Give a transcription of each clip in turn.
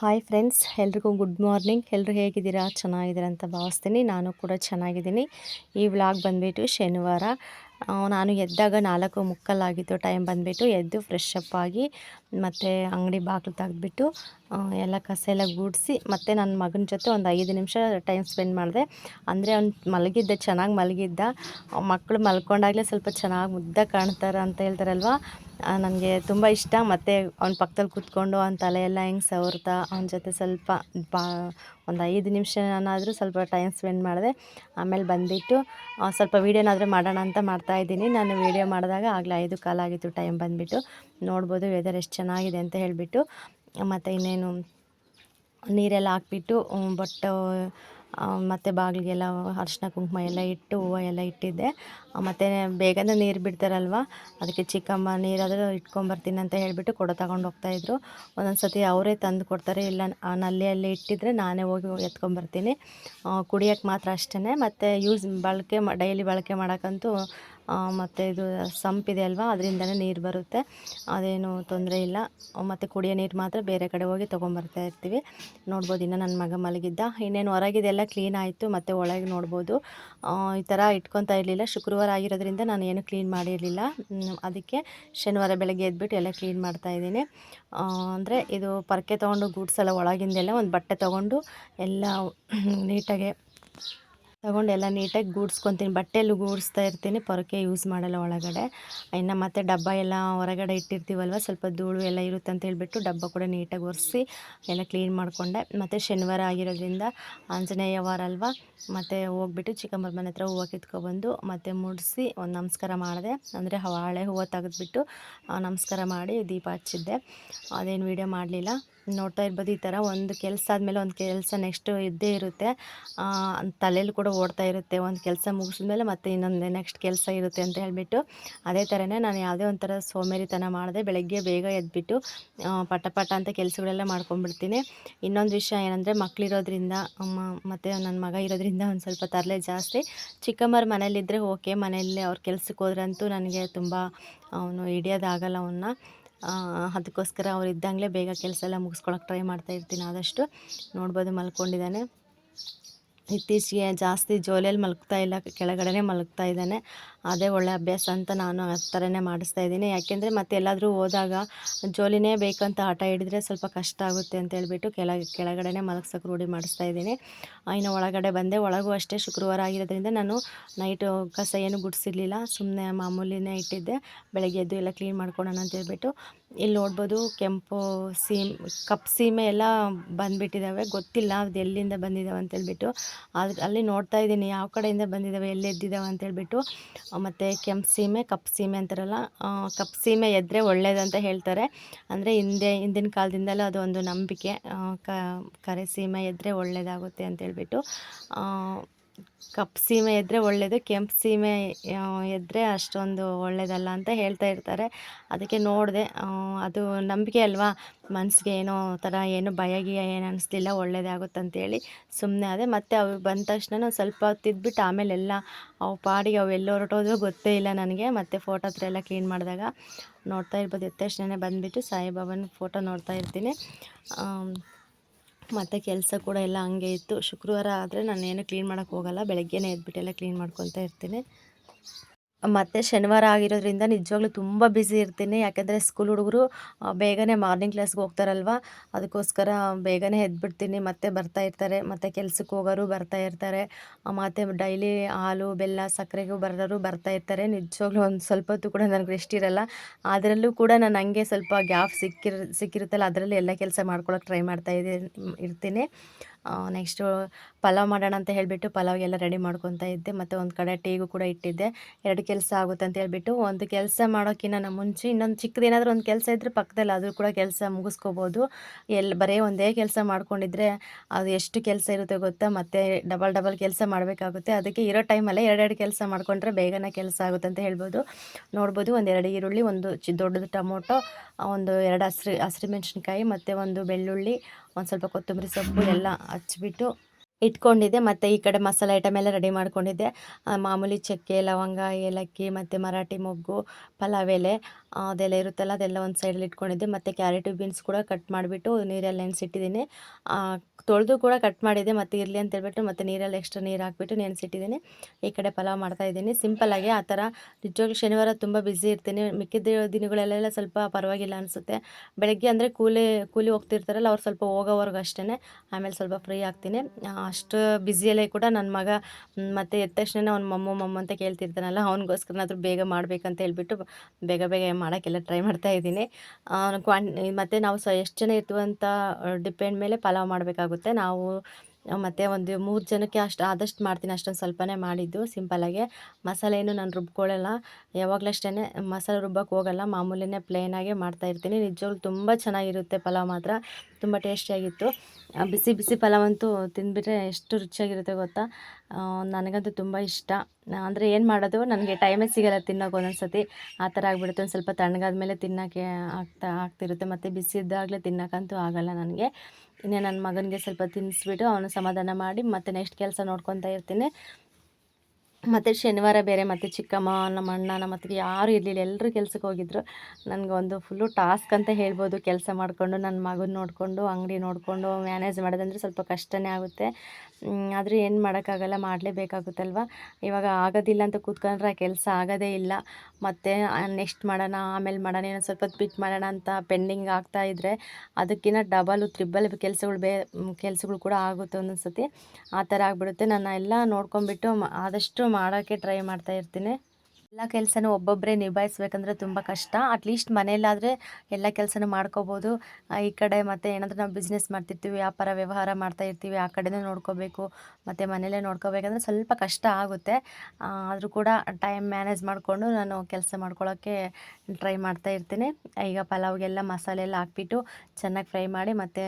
Hi friends ಎಲ್ರಿಗೂ good morning ಎಲ್ಲರೂ ಹೇಗಿದ್ದೀರಾ? ಚೆನ್ನಾಗಿದ್ದೀರಾ ಅಂತ ಭಾವಿಸ್ತೀನಿ. ನಾನು ಕೂಡ ಚೆನ್ನಾಗಿದ್ದೀನಿ. ಈ ವ್ಲಾಗ್ ಬಂದುಬಿಟ್ಟು ಶನಿವಾರ. ನಾನು ಎದ್ದಾಗ ನಾಲ್ಕು ಮುಕ್ಕಲ್ಲಾಗಿತ್ತು ಟೈಮ್ ಬಂದುಬಿಟ್ಟು ಎದ್ದು ಫ್ರೆಶ್ ಅಪ್ ಆಗಿ ಮತ್ತು ಅಂಗಡಿ ಬಾಗಿಲು ತೆಗೆದುಬಿಟ್ಟು ಎಲ್ಲ ಕಸ ಎಲ್ಲ ಗುಡಿಸಿ, ಮತ್ತು ನನ್ನ ಮಗನ ಜೊತೆ ಒಂದು ಐದು ನಿಮಿಷ ಟೈಮ್ ಸ್ಪೆಂಡ್ ಮಾಡಿದೆ. ಅಂದರೆ ಅವ್ನು ಮಲಗಿದ್ದೆ, ಚೆನ್ನಾಗಿ ಮಲಗಿದ್ದ. ಮಕ್ಕಳು ಮಲ್ಕೊಂಡಾಗಲೇ ಸ್ವಲ್ಪ ಚೆನ್ನಾಗಿ ಮುದ್ದ ಕಾಣ್ತಾರೆ ಅಂತ ಹೇಳ್ತಾರಲ್ವ? ನನಗೆ ತುಂಬ ಇಷ್ಟ. ಮತ್ತು ಅವ್ನ ಪಕ್ಕದಲ್ಲಿ ಕೂತ್ಕೊಂಡು ಅವ್ನ ತಲೆ ಎಲ್ಲ ಹೆಂಗೆ ಸವರ್ತಾ, ಅವನ ಜೊತೆ ಸ್ವಲ್ಪ ಬಾ, ಒಂದು ಐದು ನಿಮಿಷ ನಾನಾದರೂ ಸ್ವಲ್ಪ ಟೈಮ್ ಸ್ಪೆಂಡ್ ಮಾಡಿದೆ. ಆಮೇಲೆ ಬಂದುಬಿಟ್ಟು ಸ್ವಲ್ಪ ವೀಡಿಯೋನಾದರೂ ಮಾಡೋಣ ಅಂತ ಮಾಡ್ತಾಯಿದ್ದೀನಿ ನಾನು ವೀಡಿಯೋ ಮಾಡಿದಾಗ ಆಗಲೇ ಐದು ಕಾಲಾಗಿತ್ತು ಟೈಮ್ ಬಂದುಬಿಟ್ಟು. ನೋಡ್ಬೋದು ವೆದರ್ ಎಷ್ಟು ಚೆನ್ನಾಗಿದೆ ಅಂತ ಹೇಳಿಬಿಟ್ಟು, ಮತ್ತು ಇನ್ನೇನು ನೀರೆಲ್ಲ ಹಾಕ್ಬಿಟ್ಟು ಬಟ್ ಮತ್ತು ಬಾಗಿಲಿಗೆಲ್ಲ ಅರಿಶಿನ ಕುಂಕುಮ ಎಲ್ಲ ಇಟ್ಟು ಹೂವು ಎಲ್ಲ ಇಟ್ಟಿದ್ದೆ. ಮತ್ತು ಬೇಗನೆ ನೀರು ಬಿಡ್ತಾರಲ್ವ, ಅದಕ್ಕೆ ಚಿಕ್ಕಮ್ಮ ನೀರಾದರೂ ಇಟ್ಕೊಂಬರ್ತೀನಿ ಅಂತ ಹೇಳಿಬಿಟ್ಟು ಕೊಡ ತಗೊಂಡು ಹೋಗ್ತಾಯಿದ್ರು ಒಂದೊಂದು ಸತಿ ಅವರೇ ತಂದು ಕೊಡ್ತಾರೆ, ಇಲ್ಲ ಆ ನಲ್ಲಿಯಲ್ಲಿ ಇಟ್ಟಿದ್ರೆ ನಾನೇ ಹೋಗಿ ಎತ್ಕೊಂಬರ್ತೀನಿ. ಕುಡಿಯೋಕ್ಕೆ ಮಾತ್ರ ಅಷ್ಟೇ ಮತ್ತು ಯೂಸ್ ಬಳಕೆ ಡೈಲಿ ಬಳಕೆ ಮಾಡೋಕ್ಕಂತೂ ಮತ್ತು ಇದು ಸಂಪಿದೆ ಅಲ್ವಾ? ಅದರಿಂದನೇ ನೀರು ಬರುತ್ತೆ. ಅದೇನು ತೊಂದರೆ ಇಲ್ಲ. ಮತ್ತು ಕುಡಿಯೋ ನೀರು ಮಾತ್ರ ಬೇರೆ ಕಡೆ ಹೋಗಿ ತೊಗೊಂಬರ್ತಾ ಇರ್ತೀವಿ. ನೋಡ್ಬೋದು ಇನ್ನು ನನ್ನ ಮಗ ಮಲಗಿದ್ದ. ಇನ್ನೇನು ಹೊರಗಿದೆಲ್ಲ ಕ್ಲೀನ್ ಆಯಿತು. ಮತ್ತು ಒಳಗೆ ನೋಡ್ಬೋದು. ಈ ಥರ ಇಟ್ಕೊತಾ ಇರಲಿಲ್ಲ. ಶುಕ್ರವಾರ ಆಗಿರೋದ್ರಿಂದ ನಾನು ಏನು ಕ್ಲೀನ್ ಮಾಡಿರಲಿಲ್ಲ. ಅದಕ್ಕೆ ಶನಿವಾರ ಬೆಳಗ್ಗೆ ಎದ್ಬಿಟ್ಟು ಎಲ್ಲ ಕ್ಲೀನ್ ಮಾಡ್ತಾ ಇದ್ದೀನಿ. ಅಂದರೆ ಇದು ಪರಕೆ ತೊಗೊಂಡು ಗೂಡ್ಸೆಲ್ಲ ಒಳಗಿಂದೆಲ್ಲ ಒಂದು ಬಟ್ಟೆ ತೊಗೊಂಡು ಎಲ್ಲ ನೀಟಾಗೆ ತಗೊಂಡು ಎಲ್ಲ ನೀಟಾಗಿ ಗೂಡ್ಸ್ಕೊತೀನಿ. ಬಟ್ಟೆಯಲ್ಲಿ ಗೂಡಿಸ್ತಾ ಇರ್ತೀನಿ. ಪೊರಕೆ ಯೂಸ್ ಮಾಡಲ್ಲ ಒಳಗಡೆ. ಇನ್ನು ಮತ್ತೆ ಡಬ್ಬ ಎಲ್ಲ ಹೊರಗಡೆ ಇಟ್ಟಿರ್ತೀವಲ್ವ, ಸ್ವಲ್ಪ ಧೂಳು ಎಲ್ಲ ಇರುತ್ತೆ ಅಂತ ಹೇಳಿಬಿಟ್ಟು ಡಬ್ಬ ಕೂಡ ನೀಟಾಗಿ ಒರೆಸಿ ಎಲ್ಲ ಕ್ಲೀನ್ ಮಾಡಿಕೊಂಡೆ. ಮತ್ತು ಶನಿವಾರ ಆಗಿರೋದ್ರಿಂದ ಆಂಜನೇಯ ವಾರ ಅಲ್ವಾ, ಮತ್ತು ಹೋಗ್ಬಿಟ್ಟು ಚಿಕ್ಕಮ್ಮರ ಮನೆ ಹತ್ರ ಹೂವು ಕಿತ್ಕೊಬಂದು ಮತ್ತು ಮುಡಿಸಿ ಒಂದು ನಮಸ್ಕಾರ ಮಾಡಿದೆ. ಅಂದರೆ ಹಳೆ ಹೂವು ತೆಗೆದ್ಬಿಟ್ಟು ನಮಸ್ಕಾರ ಮಾಡಿ ದೀಪ ಹಚ್ಚಿದ್ದೆ. ಅದೇನು ವೀಡಿಯೋ ಮಾಡಲಿಲ್ಲ. ನೋಡ್ತಾ ಇರ್ಬೋದು, ಈ ಥರ ಒಂದು ಕೆಲಸ ಆದಮೇಲೆ ಒಂದು ಕೆಲಸ ನೆಕ್ಸ್ಟು ಇದ್ದೇ ಇರುತ್ತೆ. ತಲೆಯಲ್ಲಿ ಕೂಡ ಓಡ್ತಾ ಇರುತ್ತೆ, ಒಂದು ಕೆಲಸ ಮುಗಿಸಿದ್ಮೇಲೆ ಮತ್ತೆ ಇನ್ನೊಂದು ನೆಕ್ಸ್ಟ್ ಕೆಲಸ ಇರುತ್ತೆ ಅಂತ ಹೇಳಿಬಿಟ್ಟು, ಅದೇ ಥರನೇ ನಾನು ಯಾವುದೇ ಒಂಥರ ಸೋಮೇರಿತನ ಮಾಡಿದೆ, ಬೆಳಗ್ಗೆ ಬೇಗ ಎದ್ಬಿಟ್ಟು ಪಟ ಪಟ ಅಂತ ಕೆಲಸಗಳೆಲ್ಲ ಮಾಡ್ಕೊಂಡ್ಬಿಡ್ತೀನಿ. ಇನ್ನೊಂದು ವಿಷಯ ಏನಂದರೆ ಮಕ್ಕಳಿರೋದ್ರಿಂದ ಮತ್ತು ನನ್ನ ಮಗ ಇರೋದ್ರಿಂದ ಒಂದು ಸ್ವಲ್ಪ ತರಲೆ ಜಾಸ್ತಿ. ಚಿಕ್ಕಮ್ಮರ ಮನೇಲಿದ್ದರೆ ಓಕೆ ಮನೆಯಲ್ಲಿ ಅವ್ರ ಕೆಲಸಕ್ಕೆ ಹೋದ್ರಂತೂ ನನಗೆ ತುಂಬ, ಅವನು ಹಿಡಿಯೋದಾಗಲ್ಲ ಅವನ್ನ ಅದಕ್ಕೋಸ್ಕರ ಅವ್ರು ಇದ್ದಂಗೆ ಬೇಗ ಕೆಲಸ ಎಲ್ಲ ಮುಗಿಸ್ಕೊಳಕ್ಕೆ ಟ್ರೈ ಮಾಡ್ತಾ ಇರ್ತೀನಿ ಆದಷ್ಟು. ನೋಡ್ಬೋದು ಮಲ್ಕೊಂಡಿದ್ದಾನೆ. ಇತ್ತೀಚೆಗೆ ಜಾಸ್ತಿ ಜೋಲಿಯಲ್ಲಿ ಮಲಗ್ತಾ ಇಲ್ಲ, ಕೆಳಗಡೆನೇ ಮಲಗ್ತಾ ಇದ್ದಾನೆ. ಅದೇ ಒಳ್ಳೆ ಅಭ್ಯಾಸ ಅಂತ ನಾನು ಆ ಥರನೇ ಮಾಡಿಸ್ತಾ ಇದ್ದೀನಿ. ಯಾಕೆಂದರೆ ಮತ್ತೆ ಎಲ್ಲಾದರೂ ಹೋದಾಗ ಜೋಲಿನೇ ಬೇಕಂತ ಆಟ ಹಿಡಿದ್ರೆ ಸ್ವಲ್ಪ ಕಷ್ಟ ಆಗುತ್ತೆ ಅಂತ ಹೇಳ್ಬಿಟ್ಟು ಕೆಳಗೆ ಕೆಳಗಡೆನೇ ಮಲಗ್ಸೋಕೆ ರೂಢಿ ಮಾಡಿಸ್ತಾ ಇದ್ದೀನಿ. ಇನ್ನು ಒಳಗಡೆ ಬಂದೆ. ಒಳಗೂ ಅಷ್ಟೇ ಶುಕ್ರವಾರ ಆಗಿರೋದ್ರಿಂದ ನಾನು ನೈಟು ಕಸ ಏನು ಗುಡಿಸಿರಲಿಲ್ಲ ಸುಮ್ಮನೆ ಮಾಮೂಲಿನೇ ಇಟ್ಟಿದ್ದೆ. ಬೆಳಗ್ಗೆ ಎದ್ದು ಎಲ್ಲ ಕ್ಲೀನ್ ಮಾಡ್ಕೊಳೋಣ ಅಂತ ಹೇಳ್ಬಿಟ್ಟು ಇಲ್ಲಿ ನೋಡ್ಬೋದು ಕೆಂಪು ಸೀಮ್, ಕಪ್ ಸೀಮೆ ಎಲ್ಲ ಬಂದುಬಿಟ್ಟಿದ್ದಾವೆ. ಗೊತ್ತಿಲ್ಲ ಅದು ಎಲ್ಲಿಂದ ಬಂದಿದ್ದಾವೆ ಅಂತೇಳ್ಬಿಟ್ಟು ಅದು ಅಲ್ಲಿ ನೋಡ್ತಾ ಇದ್ದೀನಿ. ಯಾವ ಕಡೆಯಿಂದ ಬಂದಿದ್ದಾವೆ, ಎಲ್ಲಿ ಎದ್ದಿದ್ದಾವೆ ಅಂತೇಳ್ಬಿಟ್ಟು ಮತ್ತು ಕೆಂಪು ಸೀಮೆ, ಕಪ್ಪು ಸೀಮೆ ಅಂತಾರಲ್ಲ ಕಪ್ಪು ಸೀಮೆ ಎದ್ದರೆ ಒಳ್ಳೇದಂತ ಹೇಳ್ತಾರೆ. ಅಂದರೆ ಹಿಂದೆ, ಹಿಂದಿನ ಕಾಲದಿಂದಲೂ ಅದು ಒಂದು ನಂಬಿಕೆ ಕರೆ ಸೀಮೆ ಎದ್ದರೆ ಒಳ್ಳೆಯದಾಗುತ್ತೆ ಅಂತೇಳ್ಬಿಟ್ಟು ಕಪ್ಪು ಸೀಮೆ ಇದ್ದರೆ ಒಳ್ಳೆಯದು ಕೆಂಪು ಸೀಮೆ ಇದ್ದರೆ ಅಷ್ಟೊಂದು ಒಳ್ಳೆಯದಲ್ಲ ಅಂತ ಹೇಳ್ತಾ ಇರ್ತಾರೆ. ಅದಕ್ಕೆ ನೋಡಿದೆ ಅದು ನಂಬಿಕೆ ಅಲ್ವಾ? ಮನಸ್ಸಿಗೆ ಏನೋ ಥರ ಏನು ಭಯ ಗಿಯ ಏನು ಅನಿಸ್ಲಿಲ್ಲ ಒಳ್ಳೆಯದಾಗುತ್ತೆ ಅಂತೇಳಿ ಸುಮ್ಮನೆ ಅದೇ ಮತ್ತು ಅವು ಬಂದ ತಕ್ಷಣ ಸ್ವಲ್ಪ ಹೊತ್ತಿದ್ಬಿಟ್ಟು ಆಮೇಲೆ ಎಲ್ಲ ಅವು ಪಾಡಿಗೆ ಅವು ಎಲ್ಲಿ ಹೊರಟೋದ್ರೂ ಗೊತ್ತೇ ಇಲ್ಲ ನನಗೆ. ಮತ್ತು ಫೋಟೋ ಹತ್ರ ಎಲ್ಲ ಕ್ಲೀನ್ ಮಾಡಿದಾಗ ನೋಡ್ತಾ ಇರ್ಬೋದು. ಎದ್ದ ತಕ್ಷಣನೇ ಬಂದುಬಿಟ್ಟು ಸಾಯಿಬಾಬನ ಫೋಟೋ ನೋಡ್ತಾ ಇರ್ತೀನಿ. ಮತ್ತು ಕೆಲಸ ಕೂಡ ಎಲ್ಲ ಹಂಗೆ ಇತ್ತು. ಶುಕ್ರವಾರ ಆದರೆ ನಾನು ಏನು ಕ್ಲೀನ್ ಮಾಡೋಕ್ಕೆ ಹೋಗಲ್ಲ. ಬೆಳಗ್ಗೆನೇ ಎದ್ಬಿಟ್ಟೆಲ್ಲ ಕ್ಲೀನ್ ಮಾಡ್ಕೊತಾ ಇರ್ತೀನಿ. ಮತ್ತು ಶನಿವಾರ ಆಗಿರೋದ್ರಿಂದ ನಿಜವಾಗ್ಲೂ ತುಂಬ ಬ್ಯುಸಿ ಇರ್ತೀನಿ. ಯಾಕೆಂದರೆ ಸ್ಕೂಲ್ ಹುಡುಗರು ಬೇಗನೆ ಮಾರ್ನಿಂಗ್ ಕ್ಲಾಸ್ಗೆ ಹೋಗ್ತಾರಲ್ವ? ಅದಕ್ಕೋಸ್ಕರ ಬೇಗನೆ ಎದ್ಬಿಡ್ತೀನಿ. ಮತ್ತೆ ಬರ್ತಾ ಇರ್ತಾರೆ. ಮತ್ತು ಕೆಲ್ಸಕ್ಕೆ ಹೋಗೋರು ಬರ್ತಾ ಇರ್ತಾರೆ. ಮತ್ತು ಡೈಲಿ ಹಾಲು, ಬೆಲ್ಲ, ಸಕ್ಕರೆಗೂ ಬರೋರು ಬರ್ತಾ ಇರ್ತಾರೆ. ನಿಜವಾಗ್ಲೂ ಒಂದು ಸ್ವಲ್ಪ ಹೊತ್ತು ಕೂಡ ನನಗೆ ರೆಸ್ಟ್ ಇರಲ್ಲ. ಅದರಲ್ಲೂ ಕೂಡ ನಾನು ಹಂಗೆ ಸ್ವಲ್ಪ ಗ್ಯಾಪ್ ಸಿಕ್ಕಿರ್, ಸಿಕ್ಕಿರುತ್ತಲ್ಲ, ಅದರಲ್ಲಿ ಎಲ್ಲ ಕೆಲಸ ಮಾಡ್ಕೊಳಕ್ಕೆ ಟ್ರೈ ಮಾಡ್ತಾ ಇದ್ದೀನಿ ಇರ್ತೀನಿ. ನೆಕ್ಸ್ಟು ಪಲಾವ್ ಮಾಡೋಣ ಅಂತ ಹೇಳಿಬಿಟ್ಟು ಪಲಾವ್ಗೆಲ್ಲ ರೆಡಿ ಮಾಡ್ಕೊತಾ ಇದ್ದೆ. ಮತ್ತು ಒಂದು ಕಡೆ ಟೀಗೂ ಕೂಡ ಇಟ್ಟಿದ್ದೆ. ಎರಡು ಕೆಲಸ ಆಗುತ್ತೆ ಅಂತ ಹೇಳಿಬಿಟ್ಟು ಒಂದು ಕೆಲಸ ಮಾಡೋಕ್ಕಿಂತ ಮುಂಚೆ ಇನ್ನೊಂದು ಚಿಕ್ಕದೇನಾದರೂ ಒಂದು ಕೆಲಸ ಇದ್ದರೆ ಪಕ್ಕದಲ್ಲಿ ಅದು ಕೂಡ ಕೆಲಸ ಮುಗಿಸ್ಕೋಬೋದು. ಎಲ್ಲಿ ಬರೀ ಒಂದೇ ಕೆಲಸ ಮಾಡ್ಕೊಂಡಿದ್ರೆ ಅದು ಎಷ್ಟು ಕೆಲಸ ಇರುತ್ತೆ ಗೊತ್ತಾ? ಮತ್ತೆ ಡಬಲ್ ಡಬಲ್ ಕೆಲಸ ಮಾಡಬೇಕಾಗುತ್ತೆ. ಅದಕ್ಕೆ ಇರೋ ಟೈಮಲ್ಲೇ ಎರಡೆರಡು ಕೆಲಸ ಮಾಡಿಕೊಂಡ್ರೆ ಬೇಗನೆ ಕೆಲಸ ಆಗುತ್ತೆ ಅಂತ ಹೇಳ್ಬೋದು. ನೋಡ್ಬೋದು ಒಂದು ಎರಡು ಈರುಳ್ಳಿ, ಒಂದು ಚಿ, ದೊಡ್ಡದು ಟೊಮೊಟೊ ಒಂದು ಎರಡು ಹಸಿರು ಹಸಿರು ಮೆಣಸಿನ್ಕಾಯಿ, ಮತ್ತು ಒಂದು ಬೆಳ್ಳುಳ್ಳಿ, ಒಂದು ಸ್ವಲ್ಪ ಕೊತ್ತಂಬರಿ ಸೊಪ್ಪು, ಎಲ್ಲ ಹಚ್ಬಿಟ್ಟು ಇಟ್ಕೊಂಡಿದ್ದೆ, ಮತ್ತು ಈ ಕಡೆ ಮಸಾಲೆ ಐಟಮ್ ಎಲ್ಲ ರೆಡಿ ಮಾಡ್ಕೊಂಡಿದ್ದೆ. ಮಾಮೂಲಿ ಚಕ್ಕೆ, ಲವಂಗ, ಏಲಕ್ಕಿ, ಮತ್ತು ಮರಾಠಿ ಮೊಗ್ಗು, ಪಲಾವ್ ಎಲೆ ಅದೆಲ್ಲ ಇರುತ್ತಲ್ಲ, ಅದೆಲ್ಲ ಒಂದು ಸೈಡಲ್ಲಿ ಇಟ್ಕೊಂಡಿದ್ದೆ. ಮತ್ತು ಕ್ಯಾರೆಟು ಬೀನ್ಸ್ ಕೂಡ ಕಟ್ ಮಾಡಿಬಿಟ್ಟು ನೀರಲ್ಲಿ ನೆನೆಸಿಟ್ಟಿದ್ದೀನಿ. ತೊಳೆದು ಕೂಡ ಕಟ್ ಮಾಡಿದ್ದೆ, ಮತ್ತು ಇರಲಿ ಅಂತ ಹೇಳ್ಬಿಟ್ಟು ಮತ್ತು ನೀರಲ್ಲಿ ಎಕ್ಸ್ಟ್ರಾ ನೀರು ಹಾಕ್ಬಿಟ್ಟು ನೆನೆಸಿಟ್ಟಿದ್ದೀನಿ. ಈ ಕಡೆ ಪಲಾವ್ ಮಾಡ್ತಾಯಿದ್ದೀನಿ ಸಿಂಪಲ್ಲಾಗಿ ಆ ಥರ. ನಿಜವಾಗ್ಲೂ ಶನಿವಾರ ತುಂಬ ಬ್ಯುಸಿ ಇರ್ತೀನಿ. ಮಿಕ್ಕಿದ ದಿನಗಳಲ್ಲೆಲ್ಲ ಸ್ವಲ್ಪ ಪರವಾಗಿಲ್ಲ ಅನಿಸುತ್ತೆ. ಬೆಳಗ್ಗೆ ಅಂದರೆ ಕೂಲಿ ಕೂಲಿ ಹೋಗ್ತಿರ್ತಾರಲ್ಲ, ಅವ್ರು ಸ್ವಲ್ಪ ಹೋಗೋವರೆಗೂ ಅಷ್ಟೇ ಆಮೇಲೆ ಸ್ವಲ್ಪ ಫ್ರೀ ಆಗ್ತೀನಿ. ಅಷ್ಟು ಬ್ಯುಸಿಯಲ್ಲೇ ಕೂಡ ನನ್ನ ಮಗ ಮತ್ತೆ ಎದ್ದ ತಕ್ಷಣ ಅವ್ನ ಮಮ್ಮು, ಮಮ್ಮ ಅಂತ ಕೇಳ್ತಿರ್ತಾನಲ್ಲ ಅವ್ನಿಗೋಸ್ಕರನಾದರೂ ಬೇಗ ಮಾಡಬೇಕಂತ ಹೇಳ್ಬಿಟ್ಟು ಬೇಗ ಬೇಗ ಮಾಡೋಕ್ಕೆಲ್ಲ ಟ್ರೈ ಮಾಡ್ತಾ ಇದ್ದೀನಿ. ಕ್ವಾಂಟ್ ಮತ್ತು ನಾವು ಸ, ಎಷ್ಟು ಜನ ಇರ್ತೀವಂತ ಡಿಪೆಂಡ್ ಮೇಲೆ ಪಲಾವ್ ಮಾಡಬೇಕಾಗುತ್ತೆ. ನಾವು ಮತ್ತು ಒಂದು ಮೂರು ಜನಕ್ಕೆ ಅಷ್ಟು ಆದಷ್ಟು ಮಾಡ್ತೀನಿ. ಅಷ್ಟೊಂದು ಸ್ವಲ್ಪನೇ ಮಾಡಿದ್ದು ಸಿಂಪಲಾಗೆ ಮಸಾಲೆ ಏನು ನಾನು ರುಬ್ಕೊಳ್ಳಲ್ಲ. ಯಾವಾಗಲೂ ಅಷ್ಟೇ ಮಸಾಲೆ ರುಬ್ಬಕ್ಕೆ ಹೋಗಲ್ಲ. ಮಾಮೂಲಿನೇ ಪ್ಲೇನಾಗೆ ಮಾಡ್ತಾಯಿರ್ತೀನಿ ನಿಜವಾಗ್ಲೂ ತುಂಬ ಚೆನ್ನಾಗಿರುತ್ತೆ ಪಲಾವ್ ಮಾತ್ರ. ತುಂಬ ಟೇಸ್ಟಿಯಾಗಿತ್ತು ಬಿಸಿ ಬಿಸಿ ಪಲಾವ್ ಅಂತೂ ತಿಂದುಬಿಟ್ರೆ ಎಷ್ಟು ರುಚಿಯಾಗಿರುತ್ತೆ ಗೊತ್ತಾ? ನನಗಂತೂ ತುಂಬ ಇಷ್ಟ. ಅಂದರೆ ಏನು ಮಾಡೋದು? ನನಗೆ ಟೈಮೇ ಸಿಗಲ್ಲ ತಿನ್ನೋಕೆ ಒಂದೊಂದು ಸತಿ ಆ ಥರ ಆಗಿಬಿಡುತ್ತೆ. ಒಂದು ಸ್ವಲ್ಪ ತಣ್ಣಗಾದ್ಮೇಲೆ ತಿನ್ನೋಕ್ಕೆ ಆಗ್ತಾ ಆಗ್ತಿರುತ್ತೆ. ಮತ್ತು ಬಿಸಿ ಇದ್ದಾಗಲೇ ತಿನ್ನೋಕ್ಕಂತೂ ಆಗಲ್ಲ ನನಗೆ. ಇನ್ನೇ ನನ್ನ ಮಗನಿಗೆ ಸ್ವಲ್ಪ ತಿನ್ನಿಸ್ಬಿಟ್ಟು ಅವನು ಸಮಾಧಾನ ಮಾಡಿ ಮತ್ತೆ ನೆಕ್ಸ್ಟ್ ಕೆಲಸ ನೋಡ್ಕೊತಾ ಇರ್ತೀನಿ. ಮತ್ತು ಶನಿವಾರ ಬೇರೆ, ಮತ್ತು ಚಿಕ್ಕಮ್ಮ, ನಮ್ಮ ಅಣ್ಣ, ನಮ್ಮ ಅತ್ತಿಗೆ ಯಾರೂ ಇರಲಿಲ್ಲ. ಎಲ್ಲರೂ ಕೆಲಸಕ್ಕೆ ಹೋಗಿದ್ರು. ನನಗೊಂದು ಫುಲ್ಲು ಟಾಸ್ಕ್ ಅಂತ ಹೇಳ್ಬೋದು. ಕೆಲಸ ಮಾಡಿಕೊಂಡು ನನ್ನ ಮಗನ ನೋಡಿಕೊಂಡು, ಅಂಗಡಿ ನೋಡಿಕೊಂಡು ಮ್ಯಾನೇಜ್ ಮಾಡೋದಂದರೆ ಸ್ವಲ್ಪ ಕಷ್ಟನೇ ಆಗುತ್ತೆ. ಆದರೂ ಏನು ಮಾಡೋಕ್ಕಾಗಲ್ಲ ಮಾಡಲೇಬೇಕಾಗುತ್ತಲ್ವ ಇವಾಗ ಆಗೋದಿಲ್ಲ ಅಂತ ಕೂತ್ಕೊಂಡ್ರೆ ಆ ಕೆಲಸ ಆಗೋದೇ ಇಲ್ಲ. ಮತ್ತು ನೆಕ್ಸ್ಟ್ ಮಾಡೋಣ, ಆಮೇಲೆ ಮಾಡೋಣ ಇನ್ನೊಂದು ಸ್ವಲ್ಪ ಹೊತ್ತು ಬಿಟ್ಟು ಮಾಡೋಣ ಅಂತ ಪೆಂಡಿಂಗ್ ಆಗ್ತಾ ಇದ್ದರೆ ಅದಕ್ಕಿಂತ ಡಬಲು ತ್ರಿಬಲ್ ಕೆಲಸಗಳು ಬೇ ಕೆಲಸಗಳು ಕೂಡ ಆಗುತ್ತೆ ಒಂದೊಂದು ಸತಿ ಆ ಥರ ಆಗಿಬಿಡುತ್ತೆ. ನಾನು ಎಲ್ಲ ನೋಡ್ಕೊಂಬಿಟ್ಟು ಆದಷ್ಟು ಮಾಡೋಕ್ಕೆ ಟ್ರೈ ಮಾಡ್ತಾ ಇರ್ತೀನಿ. ಎಲ್ಲ ಕೆಲಸನೂ ಒಬ್ಬೊಬ್ಬರೇ ನಿಭಾಯಿಸ್ಬೇಕಂದ್ರೆ ತುಂಬ ಕಷ್ಟ. ಅಟ್ಲೀಸ್ಟ್ ಮನೆಯಲ್ಲಾದರೆ ಎಲ್ಲ ಕೆಲಸನೂ ಮಾಡ್ಕೋಬೋದು. ಈ ಕಡೆ ಮತ್ತು ಏನಾದರೂ ನಾವು ಬಿಸ್ನೆಸ್ ಮಾಡ್ತಿರ್ತೀವಿ, ವ್ಯಾಪಾರ, ವ್ಯವಹಾರ ಮಾಡ್ತಾ ಇರ್ತೀವಿ, ಆ ಕಡೆನೇ ನೋಡ್ಕೋಬೇಕು, ಮತ್ತು ಮನೇಲೇ ನೋಡ್ಕೋಬೇಕಂದ್ರೆ ಸ್ವಲ್ಪ ಕಷ್ಟ ಆಗುತ್ತೆ. ಆದರೂ ಕೂಡ ಟೈಮ್ ಮ್ಯಾನೇಜ್ ಮಾಡಿಕೊಂಡು ನಾನು ಕೆಲಸ ಮಾಡ್ಕೊಳ್ಳೋಕ್ಕೆ ಟ್ರೈ ಮಾಡ್ತಾ ಇರ್ತೀನಿ. ಈಗ ಪಲಾವ್ಗೆಲ್ಲ ಮಸಾಲೆ ಎಲ್ಲ ಹಾಕ್ಬಿಟ್ಟು ಚೆನ್ನಾಗಿ ಫ್ರೈ ಮಾಡಿ ಮತ್ತು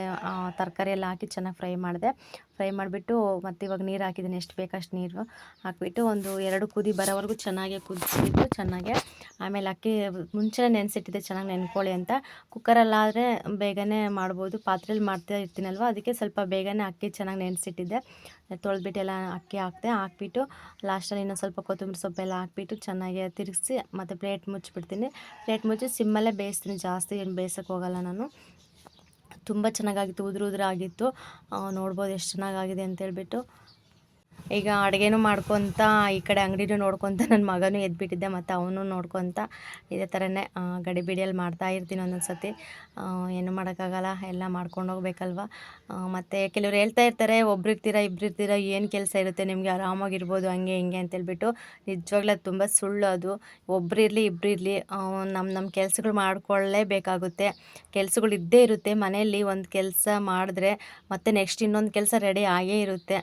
ತರಕಾರಿ ಎಲ್ಲ ಹಾಕಿ ಚೆನ್ನಾಗಿ ಫ್ರೈ ಮಾಡಿದೆ. ಫ್ರೈ ಮಾಡಿಬಿಟ್ಟು ಮತ್ತು ಇವಾಗ ನೀರು ಹಾಕಿದ್ದೀನಿ. ಎಷ್ಟು ಬೇಕಷ್ಟು ನೀರು ಹಾಕಿಬಿಟ್ಟು ಒಂದು ಎರಡು ಕುದಿ ಬರೋವರೆಗೂ ಚೆನ್ನಾಗಿ ಕುದಿಸಿಬಿಟ್ಟು ಚೆನ್ನಾಗೆ ಆಮೇಲೆ ಅಕ್ಕಿ ಮುಂಚೆನೇ ನೆನೆಸಿಟ್ಟಿದ್ದೆ ಚೆನ್ನಾಗಿ ನೆನ್ಕೊಳ್ಳಿ ಅಂತ. ಕುಕ್ಕರಲ್ಲಾದರೆ ಬೇಗನೆ ಮಾಡ್ಬೋದು. ಪಾತ್ರೆಯಲ್ಲಿ ಮಾಡ್ತಾ ಇರ್ತೀನಲ್ವ? ಅದಕ್ಕೆ ಸ್ವಲ್ಪ ಬೇಗನೆ ಅಕ್ಕಿ ಚೆನ್ನಾಗಿ ನೆನೆಸಿಟ್ಟಿದ್ದೆ. ತೊಳೆದ್ಬಿಟ್ಟು ಎಲ್ಲ ಅಕ್ಕಿ ಹಾಕಿದೆ, ಹಾಕ್ಬಿಟ್ಟು ಲಾಸ್ಟಲ್ಲಿ ಇನ್ನೊಂದು ಸ್ವಲ್ಪ ಕೊತ್ತಂಬರಿ ಸೊಪ್ಪೆಲ್ಲ ಹಾಕ್ಬಿಟ್ಟು ಚೆನ್ನಾಗಿ ತಿರುಗಿಸಿ ಮತ್ತು ಪ್ಲೇಟ್ ಮುಚ್ಚಿಬಿಡ್ತೀನಿ. ಪ್ಲೇಟ್ ಮುಚ್ಚಿ ಸಿಮ್ಮಲ್ಲೇ ಬೇಯಿಸ್ತೀನಿ. ಜಾಸ್ತಿ ಏನು ಬೇಯಿಸೋಕ್ಕೆ ಹೋಗಲ್ಲ ನಾನು. ತುಂಬ ಚೆನ್ನಾಗಾಗಿತ್ತು ಉದುರು ಉದುರಾಗಿತ್ತು ನೋಡ್ಬೋದು ಎಷ್ಟು ಚೆನ್ನಾಗಾಗಿದೆ ಅಂತೇಳ್ಬಿಟ್ಟು. ಈಗ ಅಡುಗೆನೂ ಮಾಡ್ಕೊತ ಈ ಕಡೆ ಅಂಗಡಿನೂ ನೋಡ್ಕೊತ ನನ್ನ ಮಗನೂ ಎದ್ಬಿಟ್ಟಿದ್ದೆ ಮತ್ತು ಅವನು ನೋಡ್ಕೊತ ಇದೇ ಥರನೇ ಗಡಿಬಿಡಿಯಲ್ಲಿ ಮಾಡ್ತಾ ಇರ್ತೀನಿ ಒಂದೊಂದು ಸತಿ ಏನೂ ಮಾಡೋಕ್ಕಾಗಲ್ಲ, ಎಲ್ಲ ಮಾಡ್ಕೊಂಡು ಹೋಗ್ಬೇಕಲ್ವ? ಮತ್ತು ಕೆಲವ್ರು ಹೇಳ್ತಾ ಇರ್ತಾರೆ, ಒಬ್ರು ಇರ್ತೀರಾ, ಇಬ್ರು ಇರ್ತೀರಾ, ಏನು ಕೆಲಸ ಇರುತ್ತೆ, ನಿಮಗೆ ಆರಾಮಾಗಿರ್ಬೋದು, ಹಂಗೆ ಹಿಂಗೆ ಅಂತೇಳ್ಬಿಟ್ಟು ನಿಜವಾಗ್ಲೂ ಅದು ತುಂಬ ಸುಳ್ಳು ಅದು. ಒಬ್ರು ಇರಲಿ, ಇಬ್ರು ಇರಲಿ ನಮ್ಮ ನಮ್ಮ ಕೆಲಸಗಳು ಮಾಡ್ಕೊಳ್ಳೇಬೇಕಾಗುತ್ತೆ. ಕೆಲಸಗಳು ಇದ್ದೇ ಇರುತ್ತೆ, ಮನೆಯಲ್ಲಿ ಒಂದು ಕೆಲಸ ಮಾಡಿದ್ರೆ ಮತ್ತೆ ನೆಕ್ಸ್ಟ್ ಇನ್ನೊಂದು ಕೆಲಸ ರೆಡಿ ಆಗೇ ಇರುತ್ತೆ.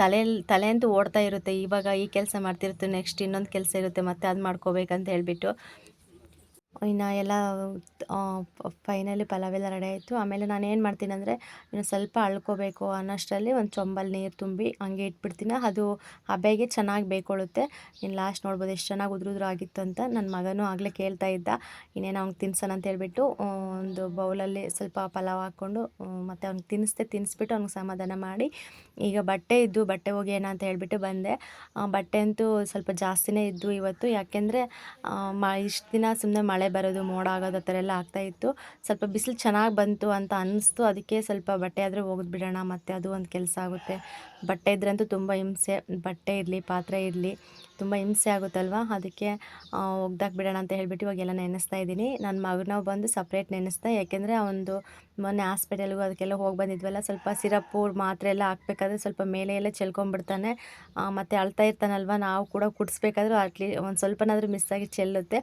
ತಲೆಯಲ್ಲಿ ತಲೆ ಅಂತೂ ಓಡ್ತಾ ಇರುತ್ತೆ. ಇವಾಗ ಈ ಕೆಲಸ ಮಾಡ್ತಿರುತ್ತೆ ನೆಕ್ಸ್ಟ್ ಇನ್ನೊಂದು ಕೆಲಸ ಇರುತ್ತೆ, ಮತ್ತೆ ಅದು ಮಾಡ್ಕೋಬೇಕಂತ ಹೇಳ್ಬಿಟ್ಟು. ಇನ್ನು ಎಲ್ಲ ಫೈನಲಿ ಪಲಾವೆಲ್ಲ ರೆಡಿ ಆಯಿತು. ಆಮೇಲೆ ನಾನು ಏನು ಮಾಡ್ತೀನಿ ಅಂದರೆ, ಇನ್ನು ಸ್ವಲ್ಪ ಅಳ್ಕೋಬೇಕು ಅನ್ನೋಷ್ಟರಲ್ಲಿ ಒಂದು ಚೊಂಬಲ್ಲಿ ನೀರು ತುಂಬಿ ಹಂಗೆ ಇಟ್ಬಿಡ್ತೀನಿ. ಅದು ಹಬೆಗೆ ಚೆನ್ನಾಗಿ ಬೇಕೊಳ್ಳುತ್ತೆ ಇನ್ನು ಲಾಸ್ಟ್ ನೋಡ್ಬೋದು ಎಷ್ಟು ಚೆನ್ನಾಗಿ ಉದುರು ಉದುರು ಆಗಿತ್ತು ಅಂತ ನನ್ನ ಮಗನೂ ಆಗಲೇ ಕೇಳ್ತಾ ಇದ್ದ. ಇನ್ನೇನು ಅವ್ನಿಗೆ ತಿನ್ಸೋಣ ಅಂತ ಹೇಳ್ಬಿಟ್ಟು ಒಂದು ಬೌಲಲ್ಲಿ ಸ್ವಲ್ಪ ಪಲಾವ್ ಹಾಕ್ಕೊಂಡು ಮತ್ತು ಅವ್ನಿಗೆ ತಿನ್ನಿಸ್ದೆ ತಿನ್ನಿಸ್ಬಿಟ್ಟು ಅವ್ನಿಗೆ ಸಮಾಧಾನ ಮಾಡಿ. ಈಗ ಬಟ್ಟೆ ಇದ್ದು, ಬಟ್ಟೆ ಒಗೆಯೋಣ ಅಂತ ಹೇಳಿಬಿಟ್ಟು ಬಂದೆ. ಬಟ್ಟೆ ಅಂತೂ ಸ್ವಲ್ಪ ಜಾಸ್ತಿನೇ ಇದ್ದು ಇವತ್ತು. ಯಾಕೆಂದರೆ ಮ, ಇಷ್ಟು ದಿನ ಸುಮ್ಮನೆ ಮಳೆ ಬರೋದು, ಮೋಡ ಆಗೋದು ಆ ಥರ ಎಲ್ಲ ಆಗ್ತಾಯಿತ್ತು ಸ್ವಲ್ಪ ಬಿಸಿಲು ಚೆನ್ನಾಗಿ ಬಂತು ಅಂತ ಅನ್ನಿಸ್ತು. ಅದಕ್ಕೆ ಸ್ವಲ್ಪ ಬಟ್ಟೆ ಆದರೆ ಒಗೆದ್ಬಿಡೋಣ ಮತ್ತು ಅದು ಒಂದು ಕೆಲಸ ಆಗುತ್ತೆ. ಬಟ್ಟೆ ಇದ್ರಂತೂ ತುಂಬ ಹಿಂಸೆ. ಬಟ್ಟೆ ಇರಲಿ, ಪಾತ್ರೆ ಇರಲಿ. ತುಂಬ ಹಿಂಸೆ ಆಗುತ್ತಲ್ವ? ಅದಕ್ಕೆ ಒಗ್ದಾಕ್ ಬಿಡೋಣ ಅಂತ ಹೇಳ್ಬಿಟ್ಟು ಇವಾಗೆಲ್ಲ ನೆನೆಸ್ತಾ ಇದ್ದೀನಿ. ನನ್ನ ಮಗನ ಬಂದು ಸಪ್ರೇಟ್ ನೆನೆಸ್ತಾ ಯಾಕೆಂದರೆ ಅವನದು ಮೊನ್ನೆ ಹಾಸ್ಪಿಟಲ್ಗೂ ಅದಕ್ಕೆಲ್ಲ ಹೋಗಿ ಬಂದಿದ್ವಲ್ಲ, ಸ್ವಲ್ಪ ಸಿರಪ್ಪು ಮಾತ್ರೆ ಎಲ್ಲ ಹಾಕ್ಬೇಕಾದ್ರೆ ಸ್ವಲ್ಪ ಮೇಲೆ ಎಲ್ಲ ಚೆಲ್ಕೊಂಬಿಡ್ತಾನೆ. ಮತ್ತು ಅಳ್ತಾ ಇರ್ತಾನಲ್ವ? ನಾವು ಕೂಡ ಕುಡಿಸ್ಬೇಕಾದ್ರೂ ಅಟ್ಲಿ ಒಂದು ಸ್ವಲ್ಪನಾದರೂ ಮಿಸ್ ಆಗಿ ಚೆಲ್ಲುತ್ತೆ.